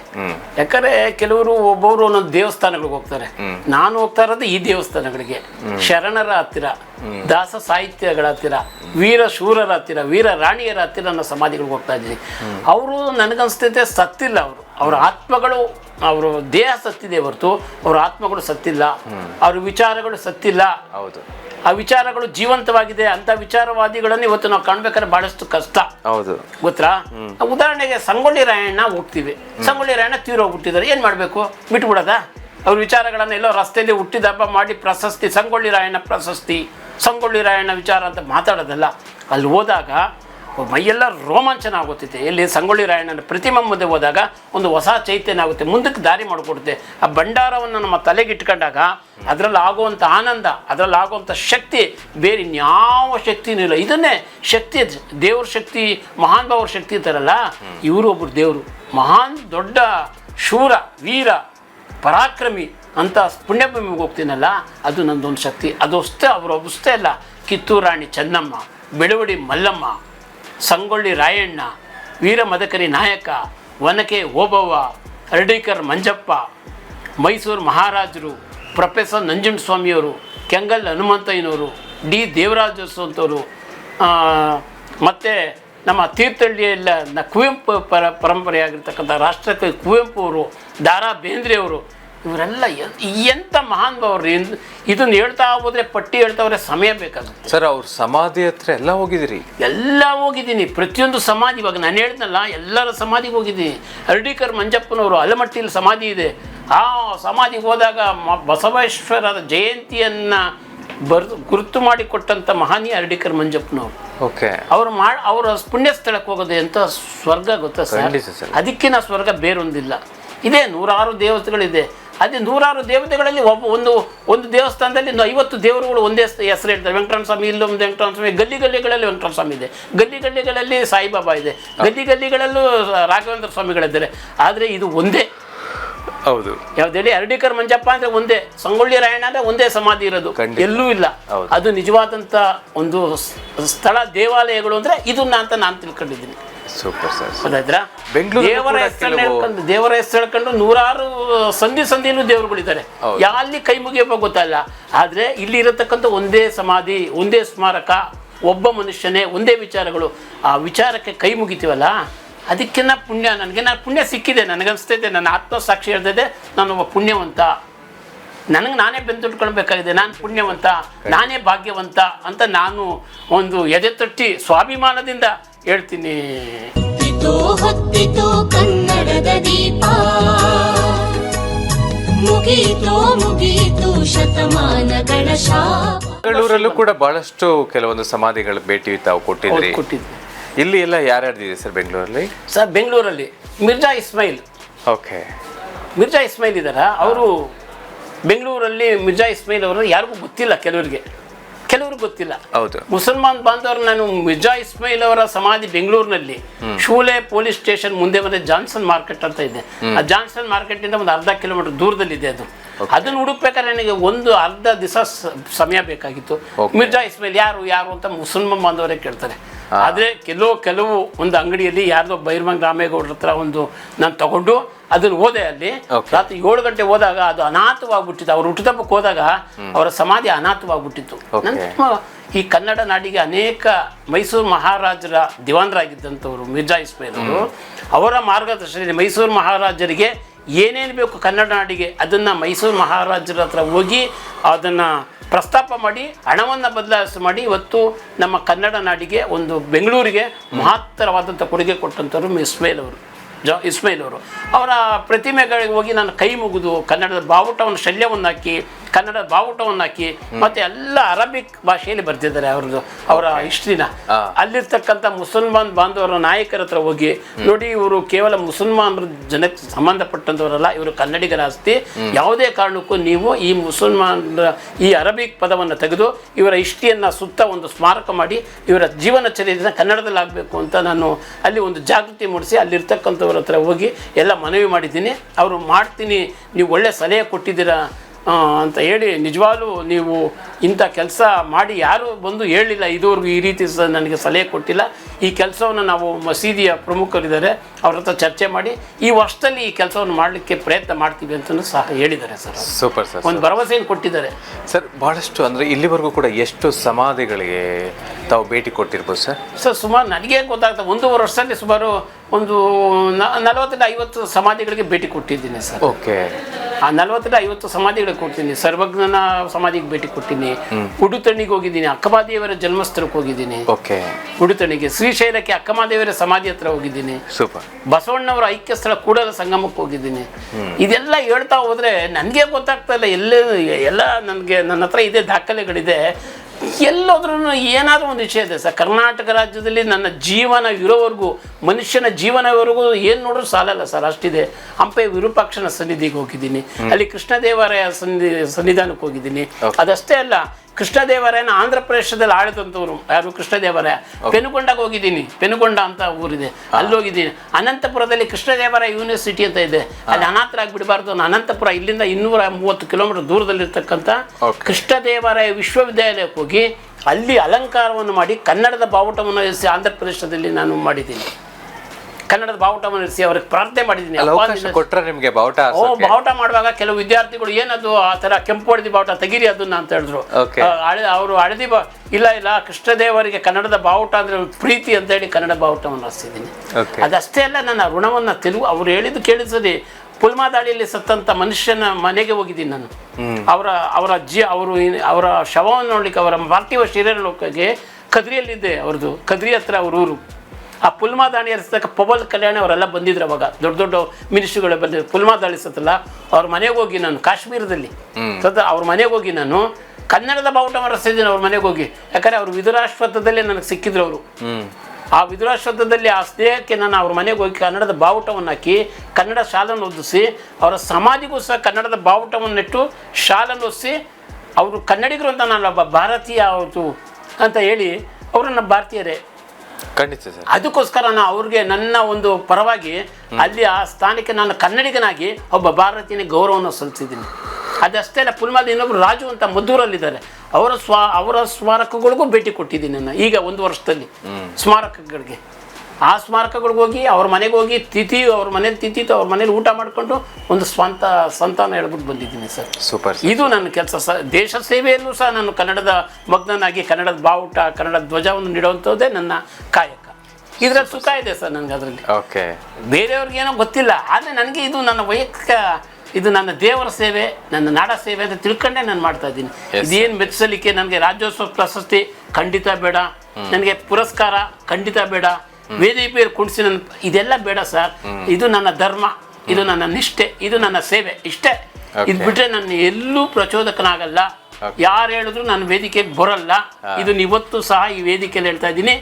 ಯಾಕಂದ್ರೆ ಕೆಲವರು ಒಬ್ಬೊಬ್ರು ಒಂದೊಂದು ದೇವಸ್ಥಾನಗಳಿಗೆ ಹೋಗ್ತಾರೆ. ನಾನು ಹೋಗ್ತಾ ಇರೋದು ಈ ದೇವಸ್ಥಾನಗಳಿಗೆ. ಶರಣರ ಹತ್ತಿರ ದಾಸ ಸಾಹಿತ್ಯಗಳ ಹತ್ತಿರ ವೀರ ಶೂರರ ಹತ್ತಿರ ವೀರ ರಾಣಿಯರ ಹತ್ತಿರ ನನ್ನ ಸಮಾಧಿಗಳಿಗೆ ಹೋಗ್ತಾ ಇದ್ದೀನಿ. ಅವರು ನನಗನ್ಸ್ತೈತೆ ಸತ್ತಿಲ್ಲ ಅವರು. ಅವರ ಆತ್ಮಗಳು ಅವರು ದೇಹ ಸತ್ತಿದೆ ಹೊರತು ಅವ್ರ ಆತ್ಮಗಳು ಸತ್ತಿಲ್ಲ ಅವ್ರ ವಿಚಾರಗಳು ಸತ್ತಿಲ್ಲ. ಹೌದು. ಆ ವಿಚಾರಗಳು ಜೀವಂತವಾಗಿದೆ ಅಂತ ವಿಚಾರವಾದಿಗಳನ್ನು ಇವತ್ತು ನಾವು ಕಾಣ್ಬೇಕಾದ್ರೆ ಬಹಳಷ್ಟು ಕಷ್ಟ. ಹೌದು. ಗೊತ್ತಾ? ಉದಾಹರಣೆಗೆ ಸಂಗೊಳ್ಳಿ ರಾಯಣ್ಣ ಹೋಗ್ತೀವಿ ಸಂಗೊಳ್ಳಿ ರಾಯಣ್ಣ ತೀರೋಗ್ಬಿಟ್ಟಿದ್ದಾರೆ ಏನು ಮಾಡಬೇಕು? ಬಿಟ್ಬಿಡೋದಾ? ಅವ್ರ ವಿಚಾರಗಳನ್ನು ಎಲ್ಲೋ ರಸ್ತೆಯಲ್ಲಿ ಹುಟ್ಟಿದ ಹಬ್ಬ ಮಾಡಿ ಪ್ರಶಸ್ತಿ ಸಂಗೊಳ್ಳಿ ರಾಯಣ್ಣ ಪ್ರಶಸ್ತಿ ಸಂಗೊಳ್ಳಿ ರಾಯಣ್ಣ ವಿಚಾರ ಅಂತ ಮಾತಾಡೋದಲ್ಲ. ಅಲ್ಲಿ ಹೋದಾಗ ಮೈಯೆಲ್ಲ ರೋಮಾಂಚನ ಆಗುತ್ತಿದೆ. ಎಲ್ಲಿ ಸಂಗೊಳ್ಳಿ ರಾಯಣ್ಣನ ಪ್ರತಿಮೆ ಮುಂದೆ ಹೋದಾಗ ಒಂದು ಹೊಸ ಚೈತನ್ಯ ಆಗುತ್ತೆ. ಮುಂದಕ್ಕೆ ದಾರಿ ಮಾಡಿಕೊಡುತ್ತೆ. ಆ ಭಂಡಾರವನ್ನು ನಮ್ಮ ತಲೆಗೆ ಇಟ್ಕೊಂಡಾಗ ಅದರಲ್ಲಿ ಆಗುವಂಥ ಆನಂದ, ಅದರಲ್ಲಿ ಆಗುವಂಥ ಶಕ್ತಿ ಬೇರೆ ಇನ್ಯಾವ ಶಕ್ತಿನೂ ಇಲ್ಲ. ಇದನ್ನೇ ಶಕ್ತಿ ದೇವ್ರ ಶಕ್ತಿ, ಮಹಾನ್ ಭಾವರ ಶಕ್ತಿ ಇರ್ತಾರಲ್ಲ ಇವರು ಒಬ್ಬರು ದೇವರು. ಮಹಾನ್, ದೊಡ್ಡ, ಶೂರ, ವೀರ, ಪರಾಕ್ರಮಿ ಅಂತ ಪುಣ್ಯಭೂಮಿಗೆ ಹೋಗ್ತೀನಲ್ಲ? ಅದು ನಂದೊಂದು ಶಕ್ತಿ. ಅದು ಅಷ್ಟೇ ಅವರು ಅಷ್ಟೇ ಅಲ್ಲ. ಕಿತ್ತೂರು ರಾಣಿ ಚೆನ್ನಮ್ಮ, ಬೆಳವಡಿ ಮಲ್ಲಮ್ಮ ಸಂಗೊಳ್ಳಿ ರಾಯಣ್ಣ ವೀರ ಮದಕರಿ ನಾಯಕ, ವನಕೆ ಓಬವ್ವ ಅರಡೀಕರ್ ಮಂಜಪ್ಪ, ಮೈಸೂರು ಮಹಾರಾಜರು, ಪ್ರೊಫೆಸರ್ ನಂಜುಂಡಸ್ವಾಮಿಯವರು, ಕೆಂಗಲ್ ಹನುಮಂತಯ್ಯನವರು, ಡಿ ದೇವರಾಜ ಸ್ವಂತವರು ಮತ್ತು ನಮ್ಮ ತೀರ್ಥಹಳ್ಳಿಯಲ್ಲ ಕುವೆಂಪು ಪರ, ಪರಂಪರೆಯಾಗಿರ್ತಕ್ಕಂಥ ರಾಷ್ಟ್ರಕವಿ ಕುವೆಂಪು ಅವರು, ದಾರಾ ಬೇಂದ್ರೆಯವರು ಇವರೆಲ್ಲ ಎಂಥ ಮಹಾನ್ ಭಾವರು ಇದನ್ನು ಹೇಳ್ತಾ ಹೋದ್ರೆ ಪಟ್ಟಿ ಹೇಳ್ತಾ ಹೋದ್ರೆ ಸಮಯ ಬೇಕಾಗುತ್ತೆ. ಸರ್ ಅವ್ರ ಸಮಾಧಿ ಹತ್ರ ಎಲ್ಲ ಹೋಗಿದಿರಿ ಎಲ್ಲ ಹೋಗಿದ್ದೀನಿ. ಪ್ರತಿಯೊಂದು ಸಮಾಧಿ ಇವಾಗ ನಾನು ಹೇಳಿದ್ನಲ್ಲ ಎಲ್ಲರ ಸಮಾಧಿಗೆ ಹೋಗಿದ್ದೀನಿ. ಅರಡೀಕರ್ ಮಂಜಪ್ಪನವರು ಅಲಮಟ್ಟಿಲಿ ಸಮಾಧಿ ಇದೆ. ಆ ಸಮಾಧಿಗೆ ಹೋದಾಗ ಬಸವೇಶ್ವರದ ಬಸವೇಶ್ವರರ ಜಯಂತಿಯನ್ನು ಬರೆದು ಗುರುತು ಮಾಡಿಕೊಟ್ಟಂಥ ಮಹಾನಿ ಅರಡೀಕರ್ ಮಂಜಪ್ಪನವರು. ಓಕೆ. ಅವ್ರು ಮಾಡಿ ಅವರ ಪುಣ್ಯ ಸ್ಥಳಕ್ಕೆ ಹೋಗೋದು ಅಂತ ಸ್ವರ್ಗ ಗೊತ್ತಾ ಸರ್. ಅದಕ್ಕಿಂತ ಸ್ವರ್ಗ ಬೇರೊಂದಿಲ್ಲ. ಇದೆ ನೂರಾರು ದೇವತೆಗಳಿದೆ. ಅದೇ ನೂರಾರು ದೇವತೆಗಳಲ್ಲಿ ಒಬ್ಬ ಒಂದು ಒಂದು ದೇವಸ್ಥಾನದಲ್ಲಿ ಐವತ್ತು ದೇವರುಗಳು ಒಂದೇ ಹೆಸರು ಹೇಳ್ತಾರೆ ವೆಂಕಟರಮಣ ಸ್ವಾಮಿ ಇಲ್ಲೊಂದು ವೆಂಕಟರಮಣ ಸ್ವಾಮಿ ಗಲ್ಲಿ ಗಲ್ಲಿಗಳಲ್ಲಿ ವೆಂಕಟರಮಣ ಸ್ವಾಮಿ ಇದೆ. ಗಲ್ಲಿ ಗಲ್ಲಿಗಳಲ್ಲಿ ಸಾಯಿಬಾಬಾ ಇದೆ. ಗಲ್ಲಿ ಗಲ್ಲಿಗಳಲ್ಲೂ ರಾಘವೇಂದ್ರ ಸ್ವಾಮಿಗಳಿದ್ದಾರೆ. ಆದರೆ ಇದು ಒಂದೇ ಹೌದು. ಯಾವ್ದೇಳಿ ಅರಡಿಕರ್ ಮಂಜಪ್ಪ ಅಂದ್ರೆ ಒಂದೇ ಸಂಗೊಳ್ಳಿ ರಾಯಣ್ಣ ಅಂದ್ರೆ ಒಂದೇ ಸಮಾಧಿ ಇರೋದು. ಎಲ್ಲೂ ಇಲ್ಲ. ಅದು ನಿಜವಾದಂತ ಒಂದು ಸ್ಥಳ ದೇವಾಲಯಗಳು ಅಂದ್ರೆ ಇದನ್ನ ಅಂತ ನಾನು ತಿಳ್ಕೊಂಡಿದ್ದೀನಿ. ಸೂಪರ್ ಸರ್ ಗೊತ್ತಾಯ್ತಾ? ಬೆಂಗಳೂರಲ್ಲೂ ದೇವರ ಕೆಲವು- ಹೇಳ್ಕೊಂಡು ದೇವರ ಹೆಸರು ಹೇಳ್ಕೊಂಡು ನೂರಾರು ಸಂಧಿ ಸಂಧಿನೂ ದೇವರುಗಳಿದ್ದಾರೆ. ಯಾಲ್ಲಿ ಕೈ ಮುಗಿಯಪ್ಪ ಗೊತ್ತಲ್ಲ. ಆದ್ರೆ ಇಲ್ಲಿ ಇರತಕ್ಕಂಥ ಒಂದೇ ಸಮಾಧಿ ಒಂದೇ ಸ್ಮಾರಕ ಒಬ್ಬ ಮನುಷ್ಯನೇ ಒಂದೇ ವಿಚಾರಗಳು. ಆ ವಿಚಾರಕ್ಕೆ ಕೈ ಮುಗಿತೀವಲ್ಲ? ಅದಕ್ಕಿಂತ ಪುಣ್ಯ ನನಗೆ ನಾನು ಪುಣ್ಯ ಸಿಕ್ಕಿದೆ ನನಗನ್ಸ್ತೈತೆ ನನ್ನ ಆತ್ಮಸಾಕ್ಷಿ ನಾನು ಒಬ್ಬ ಪುಣ್ಯವಂತ. ನನಗೆ ನಾನೇ ಬೆಂದುಟ್ಕೊಳ್ಬೇಕಾಗಿದೆ ನಾನು ಪುಣ್ಯವಂತ ನಾನೇ ಭಾಗ್ಯವಂತ ಅಂತ ನಾನು ಒಂದು ಎದೆ ತಟ್ಟಿ ಸ್ವಾಭಿಮಾನದಿಂದ ಹೇಳ್ತೀನಿ. ಕನ್ನಡದ ದೀಪ. ಬೆಂಗಳೂರಲ್ಲೂ ಕೂಡ ಬಹಳಷ್ಟು ಕೆಲವೊಂದು ಸಮಾಧಿಗಳು ಭೇಟಿ ತಾವು ಕೊಟ್ಟಿದ್ರಿ. ಇಲ್ಲಿ ಎಲ್ಲ ಯಾರ್ಯಾರ್ದಿದೆ ಸರ್ ಬೆಂಗಳೂರಲ್ಲಿ? ಸರ್ ಬೆಂಗಳೂರಲ್ಲಿ ಮಿರ್ಜಾ ಇಸ್ಮೈಲ್ ಓಕೆ. ಮಿರ್ಜಾ ಇಸ್ಮೈಲ್ ಇದ್ದಾರ? ಅವರು ಬೆಂಗಳೂರಲ್ಲಿ ಮಿರ್ಜಾ ಇಸ್ಮೈಲ್ ಅವರು ಯಾರಿಗೂ ಗೊತ್ತಿಲ್ಲ ಕೆಲವರಿಗೆ. ಕೆಲವರು ಗೊತ್ತಿಲ್ಲ. ಹೌದು. ಮುಸಲ್ಮಾನ್ ಬಾಂಧವರು ನಾನು ಮಿರ್ಜಾ ಇಸ್ಮೈಲ್ ಅವರ ಸಮಾಧಿ ಬೆಂಗಳೂರಿನಲ್ಲಿ. ಶೂಲೆ ಪೊಲೀಸ್ ಸ್ಟೇಷನ್ ಮುಂದೆ ಬಂದ್ರೆ ಜಾನ್ಸನ್ ಮಾರ್ಕೆಟ್ ಅಂತ ಇದೆ. ಆ ಜಾನ್ಸನ್ ಮಾರ್ಕೆಟ್ ಇಂದ ಒಂದು ಅರ್ಧ ಕಿಲೋಮೀಟರ್ ದೂರದಲ್ಲಿದೆ ಅದು. ಅದನ್ನು ಹುಡುಕ್ಬೇಕಾದ್ರೆ ನನಗೆ ಒಂದು ಅರ್ಧ ದಿವಸ ಸಮಯ ಬೇಕಾಗಿತ್ತು. ಮಿರ್ಜಾ ಇಸ್ಮೈಲ್ ಯಾರು ಯಾರು ಅಂತ ಮುಸಲ್ಮಾನ್ ಬಾಂಧವರೇ ಕೇಳ್ತಾರೆ. ಆದ್ರೆ ಕೆಲವು ಕೆಲವು ಒಂದು ಅಂಗಡಿಯಲ್ಲಿ ಯಾರ್ದೋ ಬೈರ್ಮಂಗ್ ರಾಮೇಗೌಡ್ರ ಹತ್ರ ಒಂದು ನಾನು ತಗೊಂಡು ಅದನ್ನು ಓದೆ ಅಲ್ಲಿ. ರಾತ್ರಿ ಏಳು ಗಂಟೆ ಹೋದಾಗ ಅದು ಅನಾಥವಾಗ್ಬಿಟ್ಟಿತ್ತು. ಅವ್ರು ಹುಟ್ಟುದಬ್ಬಕ್ಕೆ ಹೋದಾಗ ಅವರ ಸಮಾಧಿ ಅನಾಥವಾಗ್ಬಿಟ್ಟಿತ್ತು. ಈ ಕನ್ನಡ ನಾಡಿಗೆ ಅನೇಕ ಮೈಸೂರು ಮಹಾರಾಜರ ದಿವಾನರಾಗಿದ್ದಂಥವ್ರು ಮಿರ್ಜಾ ಇಸ್ಮೇಲ್ ಅವರು. ಅವರ ಮಾರ್ಗದರ್ಶನದಲ್ಲಿ ಮೈಸೂರು ಮಹಾರಾಜರಿಗೆ ಏನೇನು ಬೇಕು ಕನ್ನಡ ನಾಡಿಗೆ ಅದನ್ನು ಮೈಸೂರು ಮಹಾರಾಜರ ಹತ್ರ ಹೋಗಿ ಅದನ್ನು ಪ್ರಸ್ತಾಪ ಮಾಡಿ, ಹಣವನ್ನು ಬದಲಾಯಿಸಿ ಮಾಡಿ, ಇವತ್ತು ನಮ್ಮ ಕನ್ನಡ ನಾಡಿಗೆ ಒಂದು ಬೆಂಗಳೂರಿಗೆ ಮಹತ್ತರವಾದಂಥ ಕೊಡುಗೆ ಕೊಟ್ಟಂಥವ್ರು ಇಸ್ಮೇಲ್ ಅವರು. ಜ, ಇಸ್ಮೈಲ್ ಅವರು. ಅವರ ಪ್ರತಿಮೆಗಳಿಗೆ ಹೋಗಿ ನಾನು ಕೈ ಮುಗಿದು ಕನ್ನಡದ ಬಾವುಟವನ್ನು ಶಲ್ಯವನ್ನು ಹಾಕಿ ಕನ್ನಡದ ಬಾವುಟವನ್ನು ಹಾಕಿ ಮತ್ತೆ ಎಲ್ಲ ಅರಬಿಕ್ ಭಾಷೆಯಲ್ಲಿ ಬರ್ತಿದ್ದಾರೆ ಅವ್ರದ್ದು ಅವರ ಹಿಸ್ಟ್ರಿನ. ಅಲ್ಲಿರ್ತಕ್ಕಂಥ ಮುಸಲ್ಮಾನ್ ಬಾಂಧವರ ನಾಯಕರ ಹತ್ರ ಹೋಗಿ ನೋಡಿ ಇವರು ಕೇವಲ ಮುಸಲ್ಮಾನರ ಜನಕ್ಕೆ ಸಂಬಂಧಪಟ್ಟಂಥವರಲ್ಲ ಇವರು ಕನ್ನಡಿಗರ ಆಸ್ತಿ ಯಾವುದೇ ಕಾರಣಕ್ಕೂ ನೀವು ಈ ಮುಸಲ್ಮಾನರ ಈ ಅರಬಿಕ್ ಪದವನ್ನು ತೆಗೆದು ಇವರ ಹಿಸ್ಟ್ರಿಯನ್ನು ಸುತ್ತ ಒಂದು ಸ್ಮಾರಕ ಮಾಡಿ ಇವರ ಜೀವನ ಚರಿತ್ರೆ ಕನ್ನಡದಲ್ಲಿ ಆಗಬೇಕು ಅಂತ ನಾನು ಅಲ್ಲಿ ಒಂದು ಜಾಗೃತಿ ಮೂಡಿಸಿ ಅಲ್ಲಿರ್ತಕ್ಕಂಥವ್ರ ಹತ್ರ ಹೋಗಿ ಎಲ್ಲ ಮನವಿ ಮಾಡಿದ್ದೀನಿ. ಅವರು ಮಾಡ್ತೀನಿ ನೀವು ಒಳ್ಳೆ ಸಲಹೆ ಕೊಟ್ಟಿದ್ದೀರಾ ಅಂತ ಹೇಳಿ ನಿಜವಾಗ್ಲೂ ನೀವು ಇಂಥ ಕೆಲಸ ಮಾಡಿ ಯಾರು ಬಂದು ಹೇಳಿಲ್ಲ ಇದುವರೆಗೂ ಈ ರೀತಿ ಸ ನನಗೆ ಸಲಹೆ ಕೊಟ್ಟಿಲ್ಲ. ಈ ಕೆಲಸವನ್ನು ನಾವು ಮಸೀದಿಯ ಪ್ರಮುಖರಿದ್ದಾರೆ ಅವ್ರ ಹತ್ರ ಚರ್ಚೆ ಮಾಡಿ ಈ ವರ್ಷದಲ್ಲಿ ಈ ಕೆಲಸವನ್ನು ಮಾಡಲಿಕ್ಕೆ ಪ್ರಯತ್ನ ಮಾಡ್ತೀವಿ ಅಂತಲೂ ಸಹ ಹೇಳಿದ್ದಾರೆ ಸರ್ ಸೂಪರ್ ಸರ್ ಒಂದು ಭರವಸೆಯನ್ನು ಕೊಟ್ಟಿದ್ದಾರೆ. ಸರ್ ಭಾಳಷ್ಟು ಅಂದರೆ ಇಲ್ಲಿವರೆಗೂ ಕೂಡ ಎಷ್ಟು ಸಮಾಧಿಗಳಿಗೆ ತಾವು ಭೇಟಿ ಕೊಟ್ಟಿರ್ಬೋದು ಸರ್? ಸರ್ ಸುಮಾರು ನನಗೆ ಗೊತ್ತಾಗ್ತದೆ ಒಂದೂವರೆ ವರ್ಷದಲ್ಲಿ ಸುಮಾರು ಒಂದು ನಲವತ್ತರಿಂದ ಐವತ್ತು ಸಮಾಧಿಗಳಿಗೆ ಭೇಟಿ ಕೊಟ್ಟಿದ್ದೀನಿ ಸರ್. ಓಕೆ. ಆ ನಲವತ್ತರಿಂದ ಐವತ್ತು ಸಮಾಧಿಗಳಿಗೆ ಕೊಡ್ತೀನಿ. ಸರ್ವಜ್ಞನ ಸಮಾಧಿಗೆ ಭೇಟಿ ಕೊಟ್ಟಿನಿ ಉಡುತಣಿಗೆ ಹೋಗಿದ್ದೀನಿ. ಅಕ್ಕಮಾದೇವರ ಜನ್ಮಸ್ಥಳಕ್ಕೆ ಹೋಗಿದ್ದೀನಿ. ಓಕೆ. ಉಡುತಣಿಗೆ ಶ್ರೀಶೈಲಕ್ಕೆ ಅಕ್ಕಮಾದೇವರ ಸಮಾಧಿ ಹತ್ರ ಹೋಗಿದ್ದೀನಿ. ಸೂಪರ್. ಬಸವಣ್ಣವರ ಐಕ್ಯ ಸ್ಥಳ ಕೂಡಲ ಸಂಗಮಕ್ಕೆ ಹೋಗಿದ್ದೀನಿ. ಇದೆಲ್ಲ ಹೇಳ್ತಾ ಹೋದ್ರೆ ನನಗೆ ಗೊತ್ತಾಗ್ತಾ ಇಲ್ಲ. ಎಲ್ಲೇ ಎಲ್ಲ ನನಗೆ ನನ್ನ ಹತ್ರ ಇದೆ ದಾಖಲೆಗಳಿದೆ. ಎಲ್ಲೋದ್ರೂ ಏನಾದರೂ ಒಂದು ವಿಷಯ ಇದೆ ಸರ್. ಕರ್ನಾಟಕ ರಾಜ್ಯದಲ್ಲಿ ನನ್ನ ಜೀವನ ಇರೋವರೆಗೂ ಮನುಷ್ಯನ ಜೀವನವರೆಗೂ ಏನು ನೋಡ್ರೂ ಸಾಲಲ್ಲ ಸರ್. ಅಷ್ಟಿದೆ. ಹಂಪೆ ವಿರೂಪಾಕ್ಷನ ಸನ್ನಿಧಿಗೆ ಹೋಗಿದ್ದೀನಿ. ಅಲ್ಲಿ ಕೃಷ್ಣದೇವರಾಯ ಸನ್ನಿಧಿ ಸನ್ನಿಧಾನಕ್ಕೆ ಹೋಗಿದ್ದೀನಿ. ಅದಷ್ಟೇ ಅಲ್ಲ ಕೃಷ್ಣದೇವರಾಯನ ಆಂಧ್ರ ಪ್ರದೇಶದಲ್ಲಿ ಆಳಿದಂಥವ್ರು ಯಾರು? ಕೃಷ್ಣದೇವರಾಯ ಪೆನುಗೊಂಡಾಗ ಹೋಗಿದ್ದೀನಿ. ಪೆನುಗೊಂಡ ಅಂತ ಊರಿದೆ. ಅಲ್ಲಿ ಹೋಗಿದ್ದೀನಿ. ಅನಂತಪುರದಲ್ಲಿ ಕೃಷ್ಣದೇವರ ಯೂನಿವರ್ಸಿಟಿ ಅಂತ ಇದೆ. ಅಲ್ಲಿ ಅನಾಥರಾಗಿ ಬಿಡಬಾರ್ದು ಅನಂತಪುರ ಇಲ್ಲಿಂದ ಇನ್ನೂರ ಮೂವತ್ತು ಕಿಲೋಮೀಟರ್ ದೂರದಲ್ಲಿರ್ತಕ್ಕಂಥ. ಕೃಷ್ಣದೇವರಾಯ ವಿಶ್ವವಿದ್ಯಾಲಯಕ್ಕೆ ಹೋಗಿ ಅಲ್ಲಿ ಅಲಂಕಾರವನ್ನು ಮಾಡಿ ಕನ್ನಡದ ಬಾವುಟವನ್ನು ಆಂಧ್ರ ಪ್ರದೇಶದಲ್ಲಿ ನಾನು ಮಾಡಿದ್ದೀನಿ. ಕನ್ನಡದ ಬಾವುಟವನ್ನು ಇರಿಸಿ ಅವ್ರಿಗೆ ಪ್ರಾರ್ಥನೆ ಮಾಡಿದ್ದೀನಿ. ಕೊಟ್ಟರೆ ನಿಮಗೆ ಬಾವುಟ ಓ? ಬಾವುಟ ಮಾಡುವಾಗ ಕೆಲವು ವಿದ್ಯಾರ್ಥಿಗಳು ಏನದು ಆ ಥರ ಕೆಂಪು ಹೊಡೆದಿ ಬಾವುಟ ತೆಗೀರಿ ಅದನ್ನ ಅಂತ ಹೇಳಿದ್ರು. ಅವರು ಹಳದಿ ಬಾ ಇಲ್ಲ ಇಲ್ಲ ಕೃಷ್ಣದೇವರಿಗೆ ಕನ್ನಡದ ಬಾವುಟ ಅಂದ್ರೆ ಪ್ರೀತಿ ಅಂತ ಹೇಳಿ ಕನ್ನಡ ಬಾವುಟವನ್ನು ಹರಿಸಿದ್ದೀನಿ. ಅದಷ್ಟೇ ಅಲ್ಲ ನನ್ನ ಋಣವನ್ನು ತೆಲುಗು ಅವ್ರು ಹೇಳಿದ್ದು ಕೇಳಿಸದೆ ಪುಲ್ಮಾ ದಾಳಿಯಲ್ಲಿ ಸತ್ತಂತ ಮನುಷ್ಯನ ಮನೆಗೆ ಹೋಗಿದ್ದೀನಿ ನಾನು. ಅವರ ಅವರ ಅಜ್ಜಿ ಅವರು ಅವರ ಶವವನ್ನು ನೋಡ್ಲಿಕ್ಕೆ ಅವರ ಪಾರ್ಥಿವ ಶರೀರ ಲೋಕಕ್ಕೆ ಕದ್ರಿಯಲ್ಲಿದ್ದೆ ಅವ್ರದ್ದು. ಕದ್ರಿ ಹತ್ರ ಅವ್ರ ಊರು ಆ ಪುಲ್ಮಾ ದಾಳಿ ಹರಿಸಿದಾಗ ಪವಲ್ ಕಲ್ಯಾಣ ಅವರೆಲ್ಲ ಬಂದಿದ್ರು ಅವಾಗ. ದೊಡ್ಡ ದೊಡ್ಡ ಮಿನಿಸ್ಟ್ರುಗಳು ಬಂದಿದ್ರು. ಪುಲ್ಮಾ ದಾಳಿ ಸತ್ತಲ್ಲ ಅವ್ರ ಮನೆಗೆ ಹೋಗಿ ನಾನು ಕಾಶ್ಮೀರದಲ್ಲಿ. ಸದ ಅವ್ರ ಮನೆಗೆ ಹೋಗಿ ನಾನು ಕನ್ನಡದ ಬಾವುಟ ಮರೆಸಿದ್ದೀನಿ ಅವ್ರ ಮನೆಗೆ ಹೋಗಿ. ಯಾಕಂದ್ರೆ ಅವ್ರು ವಿದುರಾಶ್ವತ್ಥದಲ್ಲೇ ನನಗೆ ಸಿಕ್ಕಿದ್ರು ಅವರು. ಆ ವಿದುರಾಶ್ವತ್ಥದಲ್ಲಿ ಆ ಸ್ನೇಹಕ್ಕೆ ನಾನು ಅವ್ರ ಮನೆಗೆ ಹೋಗಿ ಕನ್ನಡದ ಬಾವುಟವನ್ನು ಹಾಕಿ ಕನ್ನಡ ಶಾಲನ್ನು ಓದಿಸಿ ಅವರ ಸಮಾಧಿಗೂ ಸಹ ಕನ್ನಡದ ಬಾವುಟವನ್ನು ನೆಟ್ಟು ಶಾಲನ್ನು ಓದಿಸಿ ಅವರು ಕನ್ನಡಿಗರು ಅಂತ ನಾನು ಒಬ್ಬ ಭಾರತೀಯ ಅವ್ರದ್ದು ಅಂತ ಹೇಳಿ ಅವರನ್ನ ಭಾರತೀಯರೇ ಖಂಡಿತ ಸರ್. ಅದಕ್ಕೋಸ್ಕರ ನಾನು ಅವ್ರಿಗೆ ನನ್ನ ಒಂದು ಪರವಾಗಿ ಅಲ್ಲಿ ಆ ಸ್ಥಾನಕ್ಕೆ ನಾನು ಕನ್ನಡಿಗನಾಗಿ ಒಬ್ಬ ಭಾರತೀಯನ ಗೌರವವನ್ನು ಸಲ್ಲಿಸಿದ್ದೀನಿ. ಅದಷ್ಟೇ ಅಲ್ಲ ಪುಲ್ಮಾದ ಇನ್ನೊಬ್ರು ರಾಜು ಅಂತ ಮದ್ದೂರಲ್ಲಿದ್ದಾರೆ. ಅವರ ಸ್ವ ಅವರ ಸ್ಮಾರಕಗಳಿಗೂ ಭೇಟಿ ಕೊಟ್ಟಿದ್ದೀನಿ ನಾನು ಈಗ ಒಂದು ವರ್ಷದಲ್ಲಿ ಸ್ಮಾರಕಗಳಿಗೆ. ಆ ಸ್ಮಾರಕಗಳಿಗೆ ಹೋಗಿ ಅವ್ರ ಮನೆಗೆ ಹೋಗಿ ತಿಥಿ ಅವ್ರ ಮನೇಲಿ ತಿಥಿ ಅವ್ರ ಮನೇಲಿ ಊಟ ಮಾಡಿಕೊಂಡು ಒಂದು ಸ್ವಂತ ಸಂತಾನ ಹೇಳ್ಬಿಟ್ಟು ಬಂದಿದ್ದೀನಿ ಸರ್. ಸೂಪರ್ ಇದು ನನ್ನ ಕೆಲಸ ಸ ದೇಶ ಸೇವೆಯಲ್ಲೂ ಸಹ ನಾನು ಕನ್ನಡದ ಮಗ್ನನಾಗಿ ಕನ್ನಡದ ಬಾವುಟ ಕನ್ನಡ ಧ್ವಜವನ್ನು ನೀಡುವಂಥದ್ದೇ ನನ್ನ ಕಾಯಕ. ಇದರಲ್ಲಿ ಸುಖ ಇದೆ ಸರ್ ನನಗೆ ಅದರಲ್ಲಿ. ಓಕೆ. ಬೇರೆಯವ್ರಿಗೆ ಏನೋ ಗೊತ್ತಿಲ್ಲ ಆದರೆ ನನಗೆ ಇದು ನನ್ನ ವೈಯಕ್ತಿಕ ಇದು ನನ್ನ ದೇವರ ಸೇವೆ ನನ್ನ ನಾಡ ಸೇವೆ ಅಂತ ತಿಳ್ಕೊಂಡೇ ನಾನು ಮಾಡ್ತಾ ಇದ್ದೀನಿ. ಇದೇನು ಮೆಚ್ಚಲಿಕ್ಕೆ ನನಗೆ ರಾಜ್ಯೋತ್ಸವ ಪ್ರಶಸ್ತಿ ಖಂಡಿತ ಬೇಡ. ನನಗೆ ಪುರಸ್ಕಾರ ಖಂಡಿತ ಬೇಡ. ವೇದಿಕೆ ಕುಣಿಸಿ ನನ್ನ ಇದೆಲ್ಲ ಬೇಡ ಸರ್. ಇದು ನನ್ನ ಧರ್ಮ ಇದು ನನ್ನ ನಿಷ್ಠೆ ಇದು ನನ್ನ ಸೇವೆ ಇಷ್ಟೇ. ಇದು ಬಿಟ್ರೆ ನನ್ನ ಎಲ್ಲೂ ಪ್ರಚೋದಕನಾಗಲ್ಲ. ಯಾರು ಹೇಳಿದ್ರು ನಾನು ವೇದಿಕೆಗೆ ಬರಲ್ಲ. ಇದು ಇವತ್ತು ಸಹ ಈ ವೇದಿಕೆಯಲ್ಲಿ ಹೇಳ್ತಾ ಇದ್ದೀನಿ.